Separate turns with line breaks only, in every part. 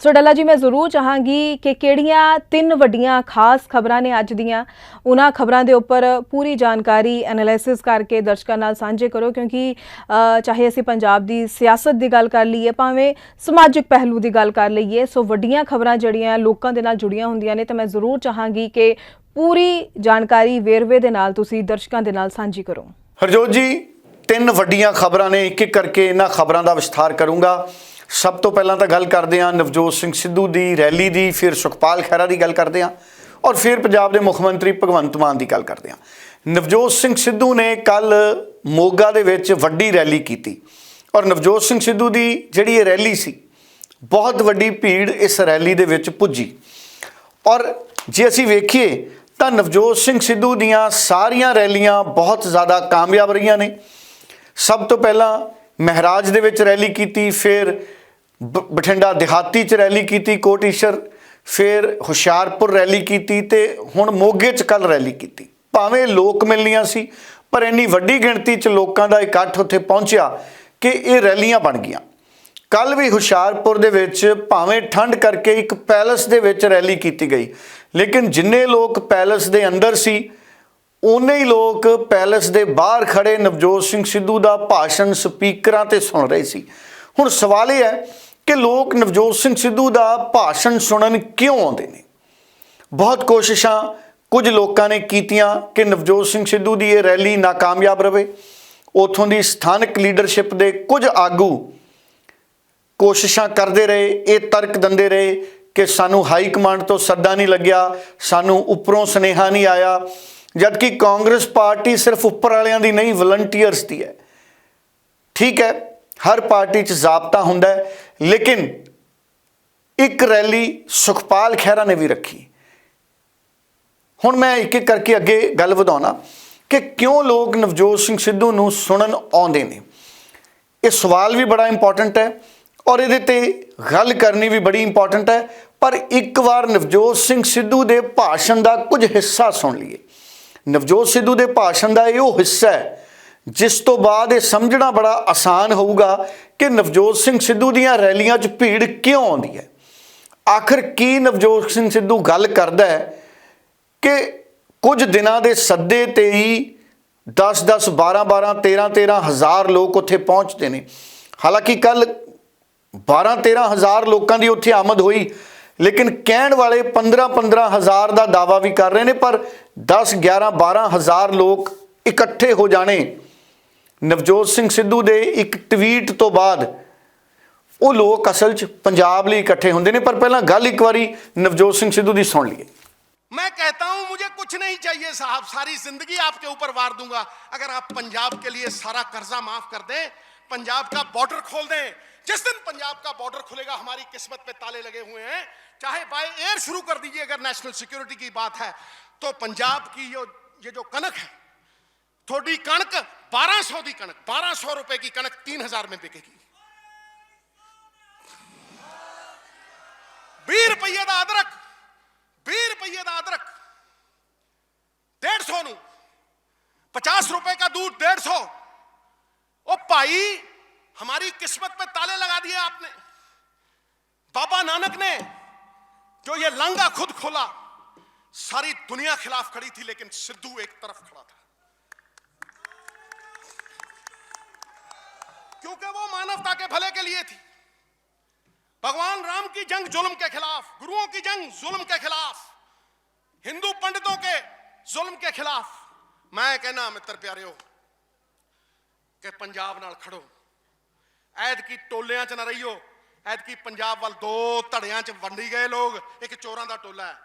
ਸੋ ਡੱਲਾ ਜੀ, ਮੈਂ ਜ਼ਰੂਰ ਚਾਹਾਂਗੀ ਕਿ ਕਿਹੜੀਆਂ ਤਿੰਨ ਵੱਡੀਆਂ ਖਾਸ ਖਬਰਾਂ ਨੇ ਅੱਜ ਦੀਆਂ, ਉਹਨਾਂ ਖਬਰਾਂ ਦੇ ਉੱਪਰ ਪੂਰੀ ਜਾਣਕਾਰੀ ਐਨਾਲਿਸਿਸ ਕਰਕੇ ਦਰਸ਼ਕਾਂ ਨਾਲ ਸਾਂਝੇ ਕਰੋ, ਕਿਉਂਕਿ ਚਾਹੇ ਅਸੀਂ ਪੰਜਾਬ ਦੀ ਸਿਆਸਤ ਦੀ ਗੱਲ ਕਰ ਲਈਏ, ਭਾਵੇਂ ਸਮਾਜਿਕ ਪਹਿਲੂ ਦੀ ਗੱਲ ਕਰ ਲਈਏ, ਸੋ ਵੱਡੀਆਂ ਖਬਰਾਂ ਜਿਹੜੀਆਂ ਲੋਕਾਂ ਦੇ ਨਾਲ ਜੁੜੀਆਂ ਹੁੰਦੀਆਂ ਨੇ, ਤਾਂ ਮੈਂ ਜ਼ਰੂਰ ਚਾਹਾਂਗੀ ਕਿ ਪੂਰੀ ਜਾਣਕਾਰੀ ਵੇਰਵੇ ਦੇ ਨਾਲ ਤੁਸੀਂ ਦਰਸ਼ਕਾਂ ਦੇ ਨਾਲ ਸਾਂਝੀ ਕਰੋ।
ਹਰਜੋਤ ਜੀ, ਤਿੰਨ ਵੱਡੀਆਂ ਖਬਰਾਂ ਨੇ ਇੱਕ ਇੱਕ ਕਰਕੇ ਇਹਨਾਂ ਖਬਰਾਂ ਦਾ ਵਿਸਥਾਰ ਕਰੂੰਗਾ। ਸਭ ਤੋਂ ਪਹਿਲਾਂ ਤਾਂ ਗੱਲ ਕਰਦੇ ਹਾਂ ਨਵਜੋਤ ਸਿੰਘ ਸਿੱਧੂ ਦੀ ਰੈਲੀ ਦੀ, ਫਿਰ ਸੁਖਪਾਲ ਖਹਿਰਾ ਦੀ ਗੱਲ ਕਰਦੇ ਹਾਂ ਔਰ ਫਿਰ ਪੰਜਾਬ ਦੇ ਮੁੱਖ ਮੰਤਰੀ ਭਗਵੰਤ ਮਾਨ ਦੀ ਗੱਲ ਕਰਦੇ ਹਾਂ। ਨਵਜੋਤ ਸਿੰਘ ਸਿੱਧੂ ਨੇ ਕੱਲ ਮੋਗਾ ਦੇ ਵਿੱਚ ਵੱਡੀ ਰੈਲੀ ਕੀਤੀ ਔਰ ਨਵਜੋਤ ਸਿੰਘ ਸਿੱਧੂ ਦੀ ਜਿਹੜੀ ਇਹ ਰੈਲੀ ਸੀ, ਬਹੁਤ ਵੱਡੀ ਭੀੜ ਇਸ ਰੈਲੀ ਦੇ ਵਿੱਚ ਪੁੱਜੀ। ਔਰ ਜੇ ਅਸੀਂ ਵੇਖੀਏ ਤਾਂ ਨਵਜੋਤ ਸਿੰਘ ਸਿੱਧੂ ਦੀਆਂ ਸਾਰੀਆਂ ਰੈਲੀਆਂ ਬਹੁਤ ਜ਼ਿਆਦਾ ਕਾਮਯਾਬ ਰਹੀਆਂ ਨੇ। ਸਭ ਤੋਂ ਪਹਿਲਾਂ ਮਹਿਰਾਜ ਦੇ ਵਿੱਚ ਰੈਲੀ ਕੀਤੀ, ਫਿਰ ਬਠਿੰਡਾ ਦਿਹਾਤੀ 'ਚ ਰੈਲੀ ਕੀਤੀ, ਕੋਟੀਸ਼ਰ, ਫਿਰ ਹੁਸ਼ਿਆਰਪੁਰ ਰੈਲੀ ਕੀਤੀ ਤੇ ਹੁਣ ਮੋਗੇ 'ਚ ਕੱਲ ਰੈਲੀ ਕੀਤੀ। ਭਾਵੇਂ ਲੋਕ ਮਿਲਣੀਆਂ ਸੀ, ਪਰ ਇੰਨੀ ਵੱਡੀ ਗਿਣਤੀ 'ਚ ਲੋਕਾਂ ਦਾ ਇਕੱਠ ਉੱਥੇ ਪਹੁੰਚਿਆ ਕਿ ਇਹ ਰੈਲੀਆਂ ਬਣ ਗਈਆਂ। ਕੱਲ ਵੀ ਹੁਸ਼ਿਆਰਪੁਰ ਦੇ ਵਿੱਚ ਭਾਵੇਂ ਠੰਡ ਕਰਕੇ ਇੱਕ ਪੈਲਸ ਦੇ ਵਿੱਚ ਰੈਲੀ ਕੀਤੀ ਗਈ, ਲੇਕਿਨ ਜਿੰਨੇ ਲੋਕ ਪੈਲਸ ਦੇ ਅੰਦਰ ਸੀ ਉਨੇ ਹੀ ਲੋਕ ਪੈਲਸ ਦੇ ਬਾਹਰ ਖੜੇ ਨਵਜੋਤ ਸਿੰਘ ਸਿੱਧੂ ਦਾ ਭਾਸ਼ਣ ਸਪੀਕਰਾਂ ਤੇ ਸੁਣ ਰਹੇ ਸੀ। ਹੁਣ ਸਵਾਲ ਇਹ ਹੈ ਕਿ ਲੋਕ ਨਵਜੋਤ ਸਿੰਘ ਸਿੱਧੂ ਦਾ ਭਾਸ਼ਣ ਸੁਣਨ ਕਿਉਂ ਆਉਂਦੇ ਨੇ? ਬਹੁਤ ਕੋਸ਼ਿਸ਼ਾਂ, ਕੁਝ ਲੋਕਾਂ ਨੇ ਕੀਤੀਆਂ ਕਿ ਨਵਜੋਤ ਸਿੰਘ ਸਿੱਧੂ ਦੀ ਇਹ ਰੈਲੀ ਨਾਕਾਮਯਾਬ ਰਹੇ ਉਥੋਂ ਦੀ ਸਥਾਨਕ ਲੀਡਰਸ਼ਿਪ ਦੇ ਕੁਝ ਆਗੂ ਕੋਸ਼ਿਸ਼ਾਂ ਕਰਦੇ ਰਹੇ, ਇਹ ਤਰਕ ਦਿੰਦੇ ਰਹੇ ਕਿ ਸਾਨੂੰ ਹਾਈ ਕਮਾਂਡ ਤੋਂ ਸੱਦਾ ਨਹੀਂ ਲੱਗਿਆ, ਸਾਨੂੰ ਉੱਪਰੋਂ ਸੁਨੇਹਾ ਨਹੀਂ ਆਇਆ, ਜਦਕਿ ਕਾਂਗਰਸ ਪਾਰਟੀ ਸਿਰਫ ਉੱਪਰ ਵਾਲਿਆਂ ਦੀ ਨਹੀਂ, ਵਲੰਟੀਅਰਸ ਦੀ ਹੈ। ਠੀਕ ਹੈ ਹਰ ਪਾਰਟੀ 'ਚ ਜ਼ਾਬਤਾ ਹੁੰਦਾ ਹੈ, ਲੇਕਿਨ ਇੱਕ ਰੈਲੀ ਸੁਖਪਾਲ ਖਹਿਰਾ ਨੇ ਵੀ ਰੱਖੀ। ਹੁਣ ਮੈਂ ਇੱਕ ਇੱਕ ਕਰਕੇ ਅੱਗੇ ਗੱਲ ਵਧਾਉਣਾ ਕਿ ਕਿਉਂ ਲੋਕ ਨਵਜੋਤ ਸਿੰਘ ਸਿੱਧੂ ਨੂੰ ਸੁਣਨ ਆਉਂਦੇ ਨੇ। ਇਹ ਸਵਾਲ ਵੀ ਬੜਾ ਇੰਪੋਰਟੈਂਟ ਹੈ ਔਰ ਇਹਦੇ ਤੇ ਗੱਲ ਕਰਨੀ ਵੀ ਬੜੀ ਇੰਪੋਰਟੈਂਟ ਹੈ, ਪਰ ਇੱਕ ਵਾਰ ਨਵਜੋਤ ਸਿੰਘ ਸਿੱਧੂ ਦੇ ਭਾਸ਼ਣ ਦਾ ਕੁਝ ਹਿੱਸਾ ਸੁਣ ਲਈਏ। ਨਵਜੋਤ ਸਿੱਧੂ ਦੇ ਭਾਸ਼ਣ ਦਾ ਇਹ ਉਹ ਹਿੱਸਾ ਹੈ ਜਿਸ ਤੋਂ ਬਾਅਦ ਇਹ ਸਮਝਣਾ ਬੜਾ ਆਸਾਨ ਹੋਊਗਾ ਕਿ ਨਵਜੋਤ ਸਿੰਘ ਸਿੱਧੂ ਦੀਆਂ ਰੈਲੀਆਂ 'ਚ ਭੀੜ ਕਿਉਂ ਆਉਂਦੀ ਹੈ? ਆਖਰ ਕੀ ਨਵਜੋਤ ਸਿੰਘ ਸਿੱਧੂ ਗੱਲ ਕਰਦਾ ਹੈ ਕਿ ਕੁਝ ਦਿਨਾਂ ਦੇ ਸੱਦੇ ਤੇ ਹੀ 10 10 12 12 13 13 ਹਜ਼ਾਰ ਲੋਕ ਉੱਥੇ ਪਹੁੰਚਦੇ ਨੇ। ਹਾਲਾਂਕਿ ਕੱਲ 12 13 ਹਜ਼ਾਰ ਲੋਕਾਂ ਦੀ ਉੱਥੇ ਆਮਦ ਹੋਈ, ਲੇਕਿਨ ਕਹਿਣ ਵਾਲੇ 15 15 ਹਜ਼ਾਰ ਦਾ ਦਾਵਾ ਵੀ ਕਰ ਰਹੇ ਨੇ, ਪਰ 10 11 12 ਹਜ਼ਾਰ ਲੋਕ ਇਕੱਠੇ ਹੋ ਜਾਣੇ ਨਵਜੋਤ ਸਿੰਘ ਸਿੱਧੂ ਦੇ ਇੱਕ ਟਵੀਟ ਤੋਂ ਬਾਅਦ ਉਹ ਲੋਕ ਅਸਲ 'ਚ ਪੰਜਾਬ ਲਈ ਇਕੱਠੇ ਹੁੰਦੇ ਨੇ ਪਰ ਪਹਿਲਾਂ ਗੱਲ ਇੱਕ ਵਾਰੀ ਨਵਜੋਤ ਸਿੰਘ ਸਿੱਧੂ ਦੀ ਸੁਣ ਲਈਏ
मैं कहता हूं मुझे कुछ नहीं चाहिए साहब सारी जिंदगी आपके ऊपर वार दूंगा अगर आप पंजाब के लिए सारा कर्जा माफ कर दें पंजाब का बॉर्डर खोल दें जिस दिन पंजाब का बॉर्डर खुलेगा हमारी किस्मत पे ताले लगे हुए हैं चाहे बाय एयर शुरू कर दीजिए अगर नेशनल सिक्योरिटी की बात है तो पंजाब की ये ये जो कनक है थोड़ी कणक 1200 की कणक 1200 रुपए की कणक 3000 में बिकेगी 20 ਰੁਪਏ ਦਾ ਅਦਰਕ 20 ਰੁਪਏ ਦਾ ਅਦਰਕ 150 ਨੂੰ 50 रुपए का दूध 150 ओ भाई हमारी किस्मत पे ताले लगा दिए आपने बाबा नानक ने जो ये लंगा खुद खोला सारी दुनिया खिलाफ खड़ी थी लेकिन सिद्धू एक तरफ खड़ा था क्योंकि वो मानवता के भले के लिए थी। भगवान राम की जंग जुल्म के खिलाफ, गुरुओं की जंग जुल्म के खिलाफ, हिंदू पंडितों के जुल्म के खिलाफ। मैं कहना, मित्र प्यारे हो ਕਿ ਪੰਜਾਬ ਨਾਲ ਖੜੋ ਐਦ ਕੀ ਟੋਲਿਆਂ 'ਚ ਨਾ ਰਹੀਓ ਐਦ ਕੀ ਪੰਜਾਬ ਵੱਲ ਦੋ ਧੜਿਆਂ 'ਚ ਵੰਡੀ ਗਏ ਲੋਕ ਇੱਕ ਚੋਰਾਂ ਦਾ ਟੋਲਾ ਹੈ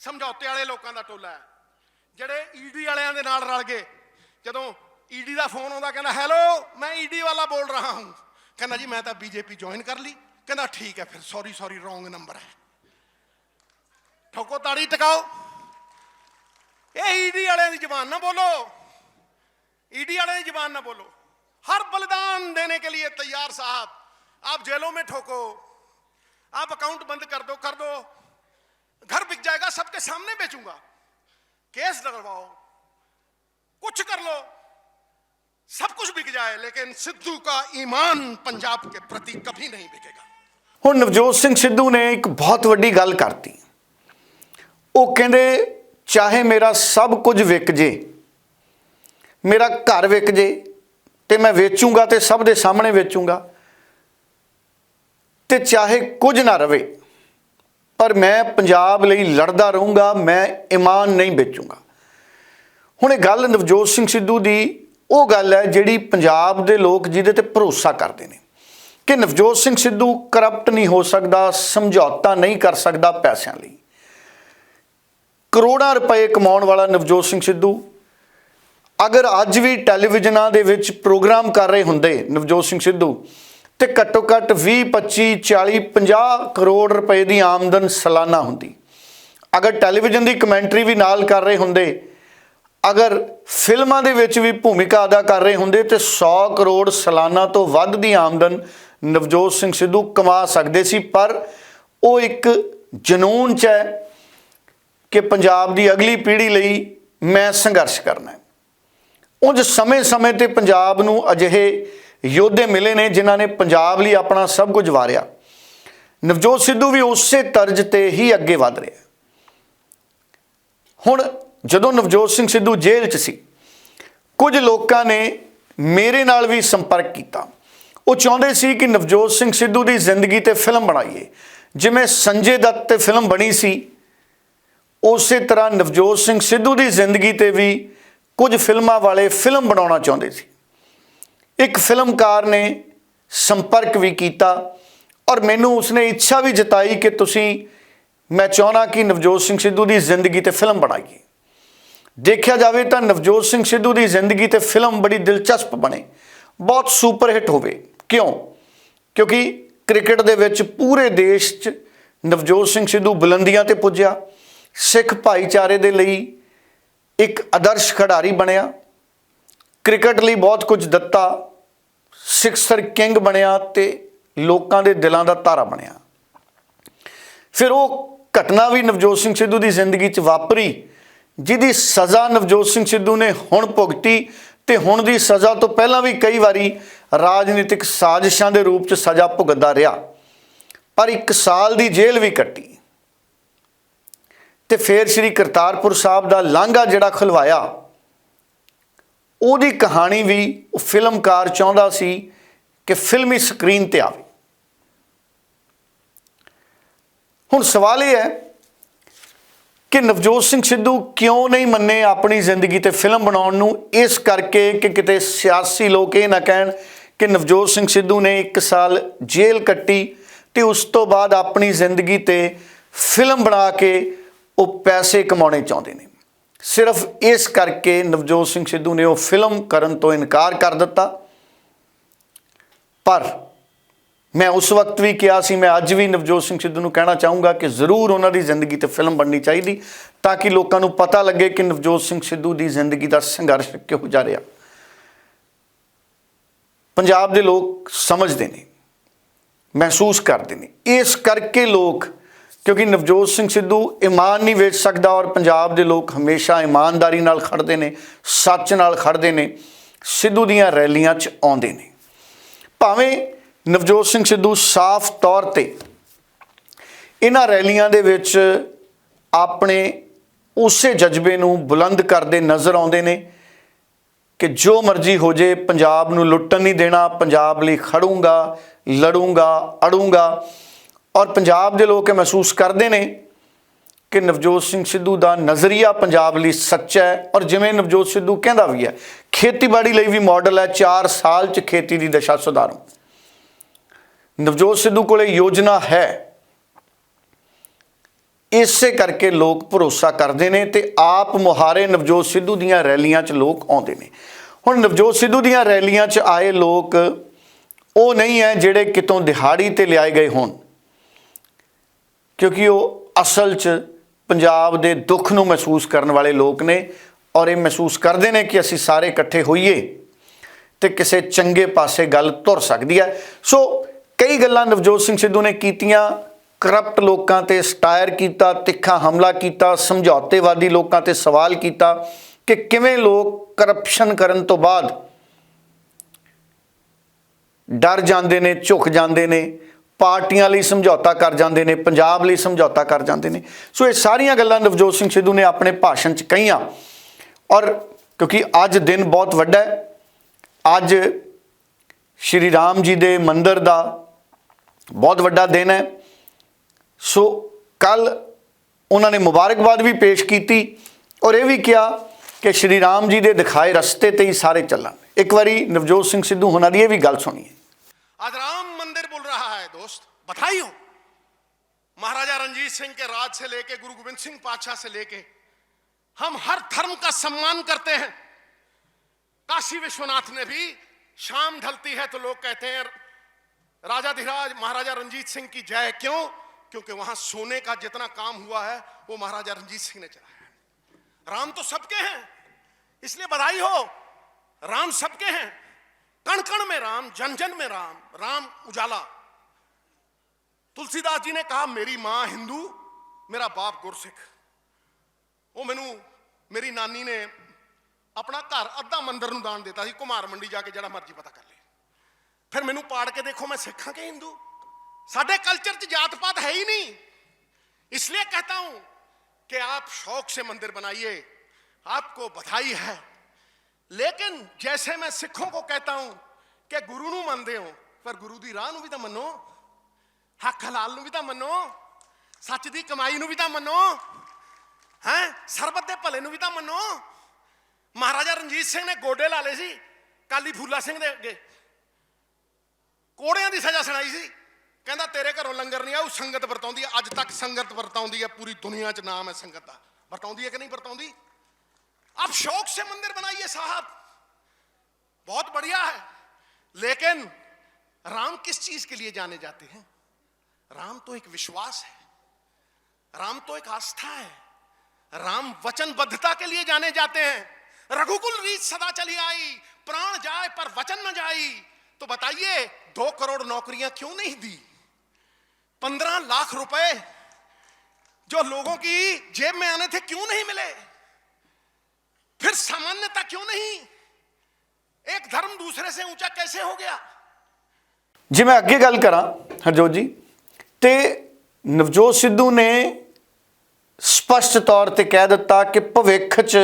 ਸਮਝੌਤੇ ਵਾਲੇ ਲੋਕਾਂ ਦਾ ਟੋਲਾ ਹੈ ਜਿਹੜੇ ਈਡੀ ਵਾਲਿਆਂ ਦੇ ਨਾਲ ਰਲ ਗਏ ਜਦੋਂ ਈਡੀ ਦਾ ਫੋਨ ਆਉਂਦਾ ਕਹਿੰਦਾ ਹੈਲੋ ਮੈਂ ਈਡੀ ਵਾਲਾ ਬੋਲ ਰਹਾ ਹੂੰ ਕਹਿੰਦਾ ਜੀ ਮੈਂ ਤਾਂ ਬੀਜੇਪੀ ਜੁਆਇਨ ਕਰ ਲਈ ਕਹਿੰਦਾ ਠੀਕ ਹੈ ਫਿਰ ਸੌਰੀ ਸੌਰੀ ਰੋਂਗ ਨੰਬਰ ਹੈ ਠੋਕੋ ਤਾੜੀ ਟਿਕਾਓ ਇਹ ईडी वाले की जबान ना बोलो ईडी वाले की जबान ना बोलो हर बलिदान देने के लिए तैयार साहब आप जेलों में ठोको आप अकाउंट बंद कर दो कर दो घर बिक जाएगा सबके सामने बेचूंगा केस लगवाओ कुछ कर लो सब कुछ बिक जाए लेकिन सिद्धू का ईमान पंजाब के प्रति कभी नहीं बिकेगा
ਹੁਣ ਨਵਜੋਤ ਸਿੰਘ ਸਿੱਧੂ ਨੇ ਇੱਕ ਬਹੁਤ ਵੱਡੀ ਗੱਲ ਕਰਤੀ ਉਹ ਕਹਿੰਦੇ ਚਾਹੇ ਮੇਰਾ ਸਭ ਕੁਝ ਵਿਕ ਜੇ ਮੇਰਾ ਘਰ ਵਿਕ ਜੇ ਤੇ ਮੈਂ ਵੇਚੂੰਗਾ ਤੇ ਸਭ ਦੇ ਸਾਹਮਣੇ ਵੇਚੂੰਗਾ ਤੇ ਚਾਹੇ ਕੁਝ ਨਾ ਰਵੇ ਪਰ ਮੈਂ ਪੰਜਾਬ ਲਈ ਲੜਦਾ ਰਹੂੰਗਾ ਮੈਂ ਈਮਾਨ ਨਹੀਂ ਵੇਚੂੰਗਾ ਹੁਣ ਇਹ ਗੱਲ ਨਵਜੋਤ ਸਿੰਘ ਸਿੱਧੂ ਦੀ ਉਹ ਗੱਲ ਹੈ ਜਿਹੜੀ ਪੰਜਾਬ ਦੇ ਲੋਕ ਜਿਹਦੇ ਤੇ ਭਰੋਸਾ ਕਰਦੇ ਨੇ ਕਿ ਨਵਜੋਤ ਸਿੰਘ ਸਿੱਧੂ ਕਰਪਟ ਨਹੀਂ ਹੋ ਸਕਦਾ, ਸਮਝੌਤਾ ਨਹੀਂ ਕਰ ਸਕਦਾ ਪੈਸਿਆਂ ਲਈ। ਕਰੋੜਾਂ ਰੁਪਏ ਕਮਾਉਣ ਵਾਲਾ ਨਵਜੋਤ ਸਿੰਘ ਸਿੱਧੂ, ਅਗਰ ਅੱਜ ਵੀ ਟੈਲੀਵਿਜ਼ਨਾਂ ਦੇ ਵਿੱਚ ਪ੍ਰੋਗਰਾਮ ਕਰ ਰਹੇ ਹੁੰਦੇ ਨਵਜੋਤ ਸਿੰਘ ਸਿੱਧੂ, ਤੇ ਘੱਟੋ ਘੱਟ 20 25 40 50 ਕਰੋੜ ਰੁਪਏ ਦੀ ਆਮਦਨ ਸਾਲਾਨਾ ਹੁੰਦੀ। ਅਗਰ ਟੈਲੀਵਿਜ਼ਨ ਦੀ ਕਮੈਂਟਰੀ ਵੀ ਨਾਲ ਕਰ ਰਹੇ ਹੁੰਦੇ ਅਗਰ ਫਿਲਮਾਂ ਦੇ ਵਿੱਚ ਵੀ ਭੂਮਿਕਾ ਅਦਾ ਕਰ ਰਹੇ ਹੁੰਦੇ ਤੇ 100 ਕਰੋੜ ਸਾਲਾਨਾ ਤੋਂ ਵੱਧ ਦੀ ਆਮਦਨ ਨਵਜੋਤ ਸਿੰਘ ਸਿੱਧੂ ਕਮਾ ਸਕਦੇ ਸੀ, ਪਰ ਉਹ ਇੱਕ ਜਨੂਨ ਚ ਹੈ ਕਿ ਪੰਜਾਬ ਦੀ ਅਗਲੀ ਪੀੜ੍ਹੀ ਲਈ ਮੈਂ ਸੰਘਰਸ਼ ਕਰਨਾ ਹੈ। ਉਂਝ ਸਮੇਂ-ਸਮੇਂ ਤੇ ਪੰਜਾਬ ਨੂੰ ਅਜਿਹੇ ਯੋਧੇ ਮਿਲੇ ਨੇ ਜਿਨ੍ਹਾਂ ਨੇ ਪੰਜਾਬ ਲਈ ਆਪਣਾ ਸਭ ਕੁਝ ਵਾਰਿਆ। ਨਵਜੋਤ ਸਿੱਧੂ ਵੀ ਉਸੇ ਤਰਜ਼ ਤੇ ਹੀ ਅੱਗੇ ਵਧ ਰਿਹਾ। ਹੁਣ ਜਦੋਂ ਨਵਜੋਤ ਸਿੰਘ ਸਿੱਧੂ ਜੇਲ੍ਹ 'ਚ ਸੀ, ਕੁਝ ਲੋਕਾਂ ਨੇ ਮੇਰੇ ਨਾਲ ਵੀ ਸੰਪਰਕ ਕੀਤਾ। ਉਹ ਚਾਹੁੰਦੇ ਸੀ ਕਿ ਨਵਜੋਤ ਸਿੰਘ ਸਿੱਧੂ ਦੀ ਜ਼ਿੰਦਗੀ ਤੇ ਫਿਲਮ ਬਣਾਈਏ। ਜਿਵੇਂ ਸੰਜੇ ਦੱਤ ਤੇ ਫਿਲਮ ਬਣੀ ਸੀ, ਉਸੇ ਤਰ੍ਹਾਂ ਨਵਜੋਤ ਸਿੰਘ ਸਿੱਧੂ ਦੀ ਜ਼ਿੰਦਗੀ ਤੇ ਵੀ ਕੁਝ ਫਿਲਮਾਂ ਵਾਲੇ ਫਿਲਮ ਬਣਾਉਣਾ ਚਾਹੁੰਦੇ ਸੀ। ਇੱਕ ਫਿਲਮਕਾਰ ਨੇ ਸੰਪਰਕ ਵੀ ਕੀਤਾ ਔਰ ਮੈਨੂੰ ਉਸਨੇ ਇੱਛਾ ਵੀ ਜਤਾਈ ਕਿ ਤੁਸੀਂ, ਮੈਂ ਚਾਹਣਾ ਕਿ ਨਵਜੋਤ ਸਿੰਘ ਸਿੱਧੂ ਦੀ ਜ਼ਿੰਦਗੀ ਤੇ ਫਿਲਮ ਬਣਾਈਏ। ਦੇਖਿਆ ਜਾਵੇ ਤਾਂ ਨਵਜੋਤ ਸਿੰਘ ਸਿੱਧੂ ਦੀ ਜ਼ਿੰਦਗੀ ਤੇ ਫਿਲਮ ਬੜੀ ਦਿਲਚਸਪ ਬਣੇ। ਬਹੁਤ ਸੁਪਰ ਹਿੱਟ ਹੋਵੇ। ਕਿਉਂ? ਕਿਉਂਕਿ ਕ੍ਰਿਕਟ ਦੇ ਵਿੱਚ ਪੂਰੇ ਦੇਸ਼ 'ਚ ਨਵਜੋਤ ਸਿੰਘ ਸਿੱਧੂ ਬੁਲੰਦੀਆਂ ਤੇ ਪੁੱਜਿਆ। ਸਿੱਖ ਭਾਈਚਾਰੇ ਦੇ ਲਈ ਇੱਕ ਆਦਰਸ਼ ਖਿਡਾਰੀ ਬਣਿਆ। ਕ੍ਰਿਕਟ ਲਈ ਬਹੁਤ ਕੁਝ ਦਿੱਤਾ। ਸਿਕਸਰ ਕਿੰਗ ਬਣਿਆ ਤੇ ਲੋਕਾਂ ਦੇ ਦਿਲਾਂ ਦਾ ਤਾਰਾ ਬਣਿਆ। ਫਿਰ ਉਹ ਘਟਨਾ ਵੀ ਨਵਜੋਤ ਸਿੰਘ ਸਿੱਧੂ ਦੀ ਜ਼ਿੰਦਗੀ 'ਚ ਵਾਪਰੀ। ਜਿਹਦੀ ਸਜ਼ਾ ਨਵਜੋਤ ਸਿੰਘ ਸਿੱਧੂ ਨੇ ਹੁਣ ਭੁਗਤੀ ਤੇ ਹੁਣ ਦੀ ਸਜ਼ਾ ਤੋਂ ਪਹਿਲਾਂ ਵੀ ਕਈ ਵਾਰੀ ਰਾਜਨੀਤਿਕ ਸਾਜ਼ਿਸ਼ਾਂ ਦੇ ਰੂਪ 'ਚ ਸਜ਼ਾ ਭੁਗਤਦਾ ਰਿਹਾ। ਪਰ ਇੱਕ ਸਾਲ ਦੀ ਜੇਲ੍ਹ ਵੀ ਕੱਟੀ। ਤੇ ਫਿਰ ਸ੍ਰੀ ਕਰਤਾਰਪੁਰ ਸਾਹਿਬ ਦਾ ਲਾਂਘਾ ਜਿਹੜਾ ਖੁਲਵਾਇਆ, ਉਹਦੀ ਕਹਾਣੀ ਵੀ ਉਹ ਫਿਲਮਕਾਰ ਚਾਹੁੰਦਾ ਸੀ ਕਿ ਫਿਲਮੀ ਸਕਰੀਨ ਤੇ ਆਵੇ। ਹੁਣ ਸਵਾਲ ਇਹ ਹੈ ਕਿ ਨਵਜੋਤ ਸਿੰਘ ਸਿੱਧੂ ਕਿਉਂ ਨਹੀਂ ਮੰਨੇ ਆਪਣੀ ਜ਼ਿੰਦਗੀ ਤੇ ਫਿਲਮ ਬਣਾਉਣ ਨੂੰ? ਇਸ ਕਰਕੇ ਕਿ ਕਿਤੇ ਸਿਆਸੀ ਲੋਕ ਇਹ ਨਾ ਕਹਿਣ ਕਿ ਨਵਜੋਤ ਸਿੰਘ ਸਿੱਧੂ ਨੇ 1 ਸਾਲ ਜੇਲ੍ਹ ਕੱਟੀ ਤੇ ਉਸ ਤੋਂ ਬਾਅਦ ਆਪਣੀ ਜ਼ਿੰਦਗੀ ਤੇ ਫਿਲਮ ਬਣਾ ਕੇ ਉਹ ਪੈਸੇ ਕਮਾਉਣੇ ਚਾਹੁੰਦੇ ਨੇ। ਸਿਰਫ ਇਸ ਕਰਕੇ ਨਵਜੋਤ ਸਿੰਘ ਸਿੱਧੂ ਨੇ ਉਹ ਫਿਲਮ ਕਰਨ ਤੋਂ ਇਨਕਾਰ ਕਰ ਦਿੱਤਾ। ਪਰ ਮੈਂ ਉਸ ਵਕਤ ਵੀ ਕਿਹਾ ਸੀ, ਮੈਂ ਅੱਜ ਵੀ ਨਵਜੋਤ ਸਿੰਘ ਸਿੱਧੂ ਨੂੰ ਕਹਿਣਾ ਚਾਹੂੰਗਾ ਕਿ ਜ਼ਰੂਰ ਉਹਨਾਂ ਦੀ ਜ਼ਿੰਦਗੀ ਤੇ ਫਿਲਮ ਬਣਨੀ ਚਾਹੀਦੀ ਤਾਂ ਕਿ ਲੋਕਾਂ ਨੂੰ ਪਤਾ ਲੱਗੇ ਕਿ ਨਵਜੋਤ ਸਿੰਘ ਸਿੱਧੂ ਦੀ ਜ਼ਿੰਦਗੀ ਦਾ ਸੰਘਰਸ਼ ਕਿਹੋ ਜਾ ਰਿਹਾ। ਪੰਜਾਬ ਦੇ ਲੋਕ ਸਮਝਦੇ ਨੇ, ਮਹਿਸੂਸ ਕਰਦੇ ਨੇ। ਇਸ ਕਰਕੇ ਲੋਕ, ਕਿਉਂਕਿ ਨਵਜੋਤ ਸਿੰਘ ਸਿੱਧੂ ਇਮਾਨ ਨਹੀਂ ਵੇਚ ਸਕਦਾ ਔਰ ਪੰਜਾਬ ਦੇ ਲੋਕ ਹਮੇਸ਼ਾ ਇਮਾਨਦਾਰੀ ਨਾਲ ਖੜਦੇ ਨੇ, ਸੱਚ ਨਾਲ ਖੜਦੇ ਨੇ, ਸਿੱਧੂ ਦੀਆਂ ਰੈਲੀਆਂ 'ਚ ਆਉਂਦੇ ਨੇ। ਭਾਵੇਂ ਨਵਜੋਤ ਸਿੰਘ ਸਿੱਧੂ ਸਾਫ਼ ਤੌਰ ਤੇ ਇਹਨਾਂ ਰੈਲੀਆਂ ਦੇ ਵਿੱਚ ਆਪਣੇ ਉਸੇ ਜਜ਼ਬੇ ਨੂੰ ਬੁਲੰਦ ਕਰਦੇ ਨਜ਼ਰ ਆਉਂਦੇ ਨੇ ਕਿ ਜੋ ਮਰਜ਼ੀ ਹੋ ਜੇ, ਪੰਜਾਬ ਨੂੰ ਲੁੱਟਣ ਨਹੀਂ ਦੇਣਾ, ਪੰਜਾਬ ਲਈ ਖੜੂੰਗਾ, ਲੜੂੰਗਾ, ਅੜੂੰਗਾ ਔਰ ਪੰਜਾਬ ਦੇ ਲੋਕ ਇਹ ਮਹਿਸੂਸ ਕਰਦੇ ਨੇ ਕਿ ਨਵਜੋਤ ਸਿੰਘ ਸਿੱਧੂ ਦਾ ਨਜ਼ਰੀਆ ਪੰਜਾਬ ਲਈ ਸੱਚਾ ਹੈ ਔਰ ਜਿਵੇਂ ਨਵਜੋਤ ਸਿੱਧੂ ਕਹਿੰਦਾ ਵੀ ਹੈ, ਖੇਤੀਬਾੜੀ ਲਈ ਵੀ ਮਾਡਲ ਹੈ 4 ਸਾਲ ਚ ਖੇਤੀ ਦੀ ਦਸ਼ਾ ਸੁਧਾਰੂ। ਨਵਜੋਤ ਸਿੱਧੂ ਕੋਲੇ ਯੋਜਨਾ ਹੈ। ਇਸੇ ਕਰਕੇ ਲੋਕ ਭਰੋਸਾ ਕਰਦੇ ਨੇ ਤੇ ਆਪ ਮੁਹਾਰੇ ਨਵਜੋਤ ਸਿੱਧੂ ਦੀਆਂ ਰੈਲੀਆਂ 'ਚ ਲੋਕ ਆਉਂਦੇ ਨੇ। ਹੁਣ ਨਵਜੋਤ ਸਿੱਧੂ ਦੀਆਂ ਰੈਲੀਆਂ 'ਚ ਆਏ ਲੋਕ, ਉਹ ਨਹੀਂ ਹੈ ਜਿਹੜੇ ਕਿਤੋਂ ਦਿਹਾੜੀ ਤੇ ਲਿਆਏ ਗਏ ਹੋਣ। ਕਿਉਂਕਿ ਉਹ ਅਸਲ 'ਚ ਪੰਜਾਬ ਦੇ ਦੁੱਖ ਨੂੰ ਮਹਿਸੂਸ ਕਰਨ ਵਾਲੇ ਲੋਕ ਨੇ ਔਰ ਇਹ ਮਹਿਸੂਸ ਕਰਦੇ ਨੇ ਕਿ ਅਸੀਂ ਸਾਰੇ ਇਕੱਠੇ ਹੋਈਏ ਤੇ ਕਿਸੇ ਚੰਗੇ ਪਾਸੇ ਗੱਲ ਤੁਰ ਸਕਦੀ ਹੈ। ਸੋ ਕਈ ਗੱਲਾਂ ਨਵਜੋਤ ਸਿੰਘ ਸਿੱਧੂ ਨੇ ਕੀਤੀਆਂ, ਕਰਪਟ ਲੋਕਾਂ ਤੇ ਸਟਾਇਰ ਕੀਤਾ, ਤਿੱਖਾ ਹਮਲਾ ਕੀਤਾ, ਸਮਝੌਤੇਵਾਦੀ ਲੋਕਾਂ ਤੇ ਸਵਾਲ ਕੀਤਾ ਕਿ ਕਿਵੇਂ ਲੋਕ ਕਰਪਸ਼ਨ ਕਰਨ ਤੋਂ ਬਾਅਦ ਡਰ ਜਾਂਦੇ ਨੇ, ਝੁਕ ਜਾਂਦੇ ਨੇ, ਪਾਰਟੀਆਂ ਲਈ ਸਮਝੌਤਾ ਕਰ ਜਾਂਦੇ ਨੇ, ਪੰਜਾਬ ਲਈ ਸਮਝੌਤਾ ਕਰ ਜਾਂਦੇ ਨੇ। ਸੋ ਇਹ ਸਾਰੀਆਂ ਗੱਲਾਂ ਨਵਜੋਤ ਸਿੰਘ ਸਿੱਧੂ ਨੇ ਆਪਣੇ ਭਾਸ਼ਣ 'ਚ ਕਹੀਆਂ। ਔਰ ਕਿਉਂਕਿ ਅੱਜ ਦਿਨ ਬਹੁਤ ਵੱਡਾ ਹੈ। ਅੱਜ ਸ਼੍ਰੀ ਰਾਮ ਜੀ ਦੇ ਮੰਦਿਰ ਦਾ ਬਹੁਤ ਵੱਡਾ ਦਿਨ ਹੈ ਸੋ ਕੱਲ ਉਹਨਾਂ ਨੇ ਮੁਬਾਰਕਬਾਦ ਵੀ ਪੇਸ਼ ਕੀਤੀ ਔਰ ਇਹ ਵੀ ਕਿਹਾ ਕਿ ਸ਼੍ਰੀ ਰਾਮ ਜੀ ਦੇ ਦਿਖਾਏ ਰਸਤੇ ਤੇ ਹੀ ਸਾਰੇ ਚੱਲਣ ਇੱਕ ਵਾਰੀ ਨਵਜੋਤ ਸਿੰਘ ਸਿੱਧੂ ਹੁਣਾਂ ਦੀ ਇਹ ਵੀ ਗੱਲ ਸੁਣੀਏ
आज राम मंदिर बोल रहा है दोस्त बधाई हो महाराजा रंजीत सिंह के राज से लेके गुरु गोविंद सिंह पातशाह से लेके हम हर धर्म का सम्मान करते हैं काशी विश्वनाथ ने भी शाम ढलती है तो लोग कहते हैं राजा धीराज महाराजा रंजीत सिंह की जय क्यों क्योंकि वहां सोने का जितना काम हुआ है वो महाराजा रंजीत सिंह ने चलाया है राम तो सबके हैं इसलिए बधाई हो राम सबके हैं कण कण में राम जन जन में राम राम उजाला तुलसीदास जी ने कहा मेरी मां हिंदू मेरा बाप गुरसिख ਉਹ ਮੈਨੂੰ ਮੇਰੀ ਨਾਨੀ ਨੇ ਆਪਣਾ ਘਰ ਅੱਧਾ ਮੰਦਰ ਨੂੰ ਦਾਨ ਦਿੱਤਾ ਸੀ ਕੁਮਾਰ ਮੰਡੀ ਜਾ ਕੇ ਜਿਹੜਾ ਮਰਜ਼ੀ ਪਤਾ ਕਰ ਲੈ ਫਿਰ ਮੈਨੂੰ ਪਾੜ ਕੇ ਦੇਖੋ ਮੈਂ ਸਿੱਖਾਂ ਕਿ ਹਿੰਦੂ ਸਾਡੇ ਕਲਚਰ 'ਚ ਜਾਤ ਪਾਤ ਹੈ ਹੀ नहीं इसलिए कहता हूं कि आप शौक से मंदिर बनाइए आपको बधाई है ਲੇਕਿਨ ਜੈਸੇ ਮੈਂ ਸਿੱਖੋਂ ਕੋ ਕਹਤਾ ਹੂੰ ਕਿ ਗੁਰੂ ਨੂੰ ਮੰਨਦੇ ਹੋ ਪਰ ਗੁਰੂ ਦੀ ਰਾਹ ਨੂੰ ਵੀ ਤਾਂ ਮੰਨੋ ਹੱਕ ਹਲਾਲ ਨੂੰ ਵੀ ਤਾਂ ਮੰਨੋ ਸੱਚ ਦੀ ਕਮਾਈ ਨੂੰ ਵੀ ਤਾਂ ਮੰਨੋ ਹੈ ਸਰਬੱਤ ਦੇ ਭਲੇ ਨੂੰ ਵੀ ਤਾਂ ਮੰਨੋ ਮਹਾਰਾਜਾ ਰਣਜੀਤ ਸਿੰਘ ਨੇ ਗੋਡੇ ਲਾ ਲਏ ਸੀ ਕਾਲੀ ਫੂਲਾ ਸਿੰਘ ਦੇ ਅੱਗੇ ਕੋੜਿਆਂ ਦੀ ਸਜ਼ਾ ਸੁਣਾਈ ਸੀ ਕਹਿੰਦਾ ਤੇਰੇ ਘਰੋਂ ਲੰਗਰ ਨਹੀਂ ਆਉ ਸੰਗਤ ਵਰਤਾਉਂਦੀ ਹੈ ਅੱਜ ਤੱਕ ਸੰਗਤ ਵਰਤਾਉਂਦੀ ਹੈ ਪੂਰੀ ਦੁਨੀਆ 'ਚ ਨਾਮ ਹੈ ਸੰਗਤ ਦਾ ਵਰਤਾਉਂਦੀ ਹੈ ਕਿ ਨਹੀਂ ਵਰਤਾਉਂਦੀ आप शौक से मंदिर बनाइए साहब बहुत बढ़िया है लेकिन राम किस चीज के लिए जाने जाते हैं राम तो एक विश्वास है राम तो एक आस्था है राम वचनबद्धता के लिए जाने जाते हैं रघुकुल रीत सदा चली आई प्राण जाए पर वचन न जाई तो बताइए दो करोड़ नौकरियां क्यों नहीं दी पंद्रह लाख रुपए जो लोगों की जेब में आने थे क्यों नहीं मिले फिर सामान्यता क्यों नहीं एक धर्म दूसरे से ऊंचा कैसे हो गया
ਜੇ ਮੈਂ ਅੱਗੇ ਗੱਲ ਕਰਾਂ ਹਰਜੋਤ ਜੀ ਤੇ ਨਵਜੋਤ ਸਿੱਧੂ ਨੇ ਸਪਸ਼ਟ ਤੌਰ ਤੇ ਕਹਿ ਦਿੱਤਾ ਕਿ ਭਵਿੱਖ 'ਚ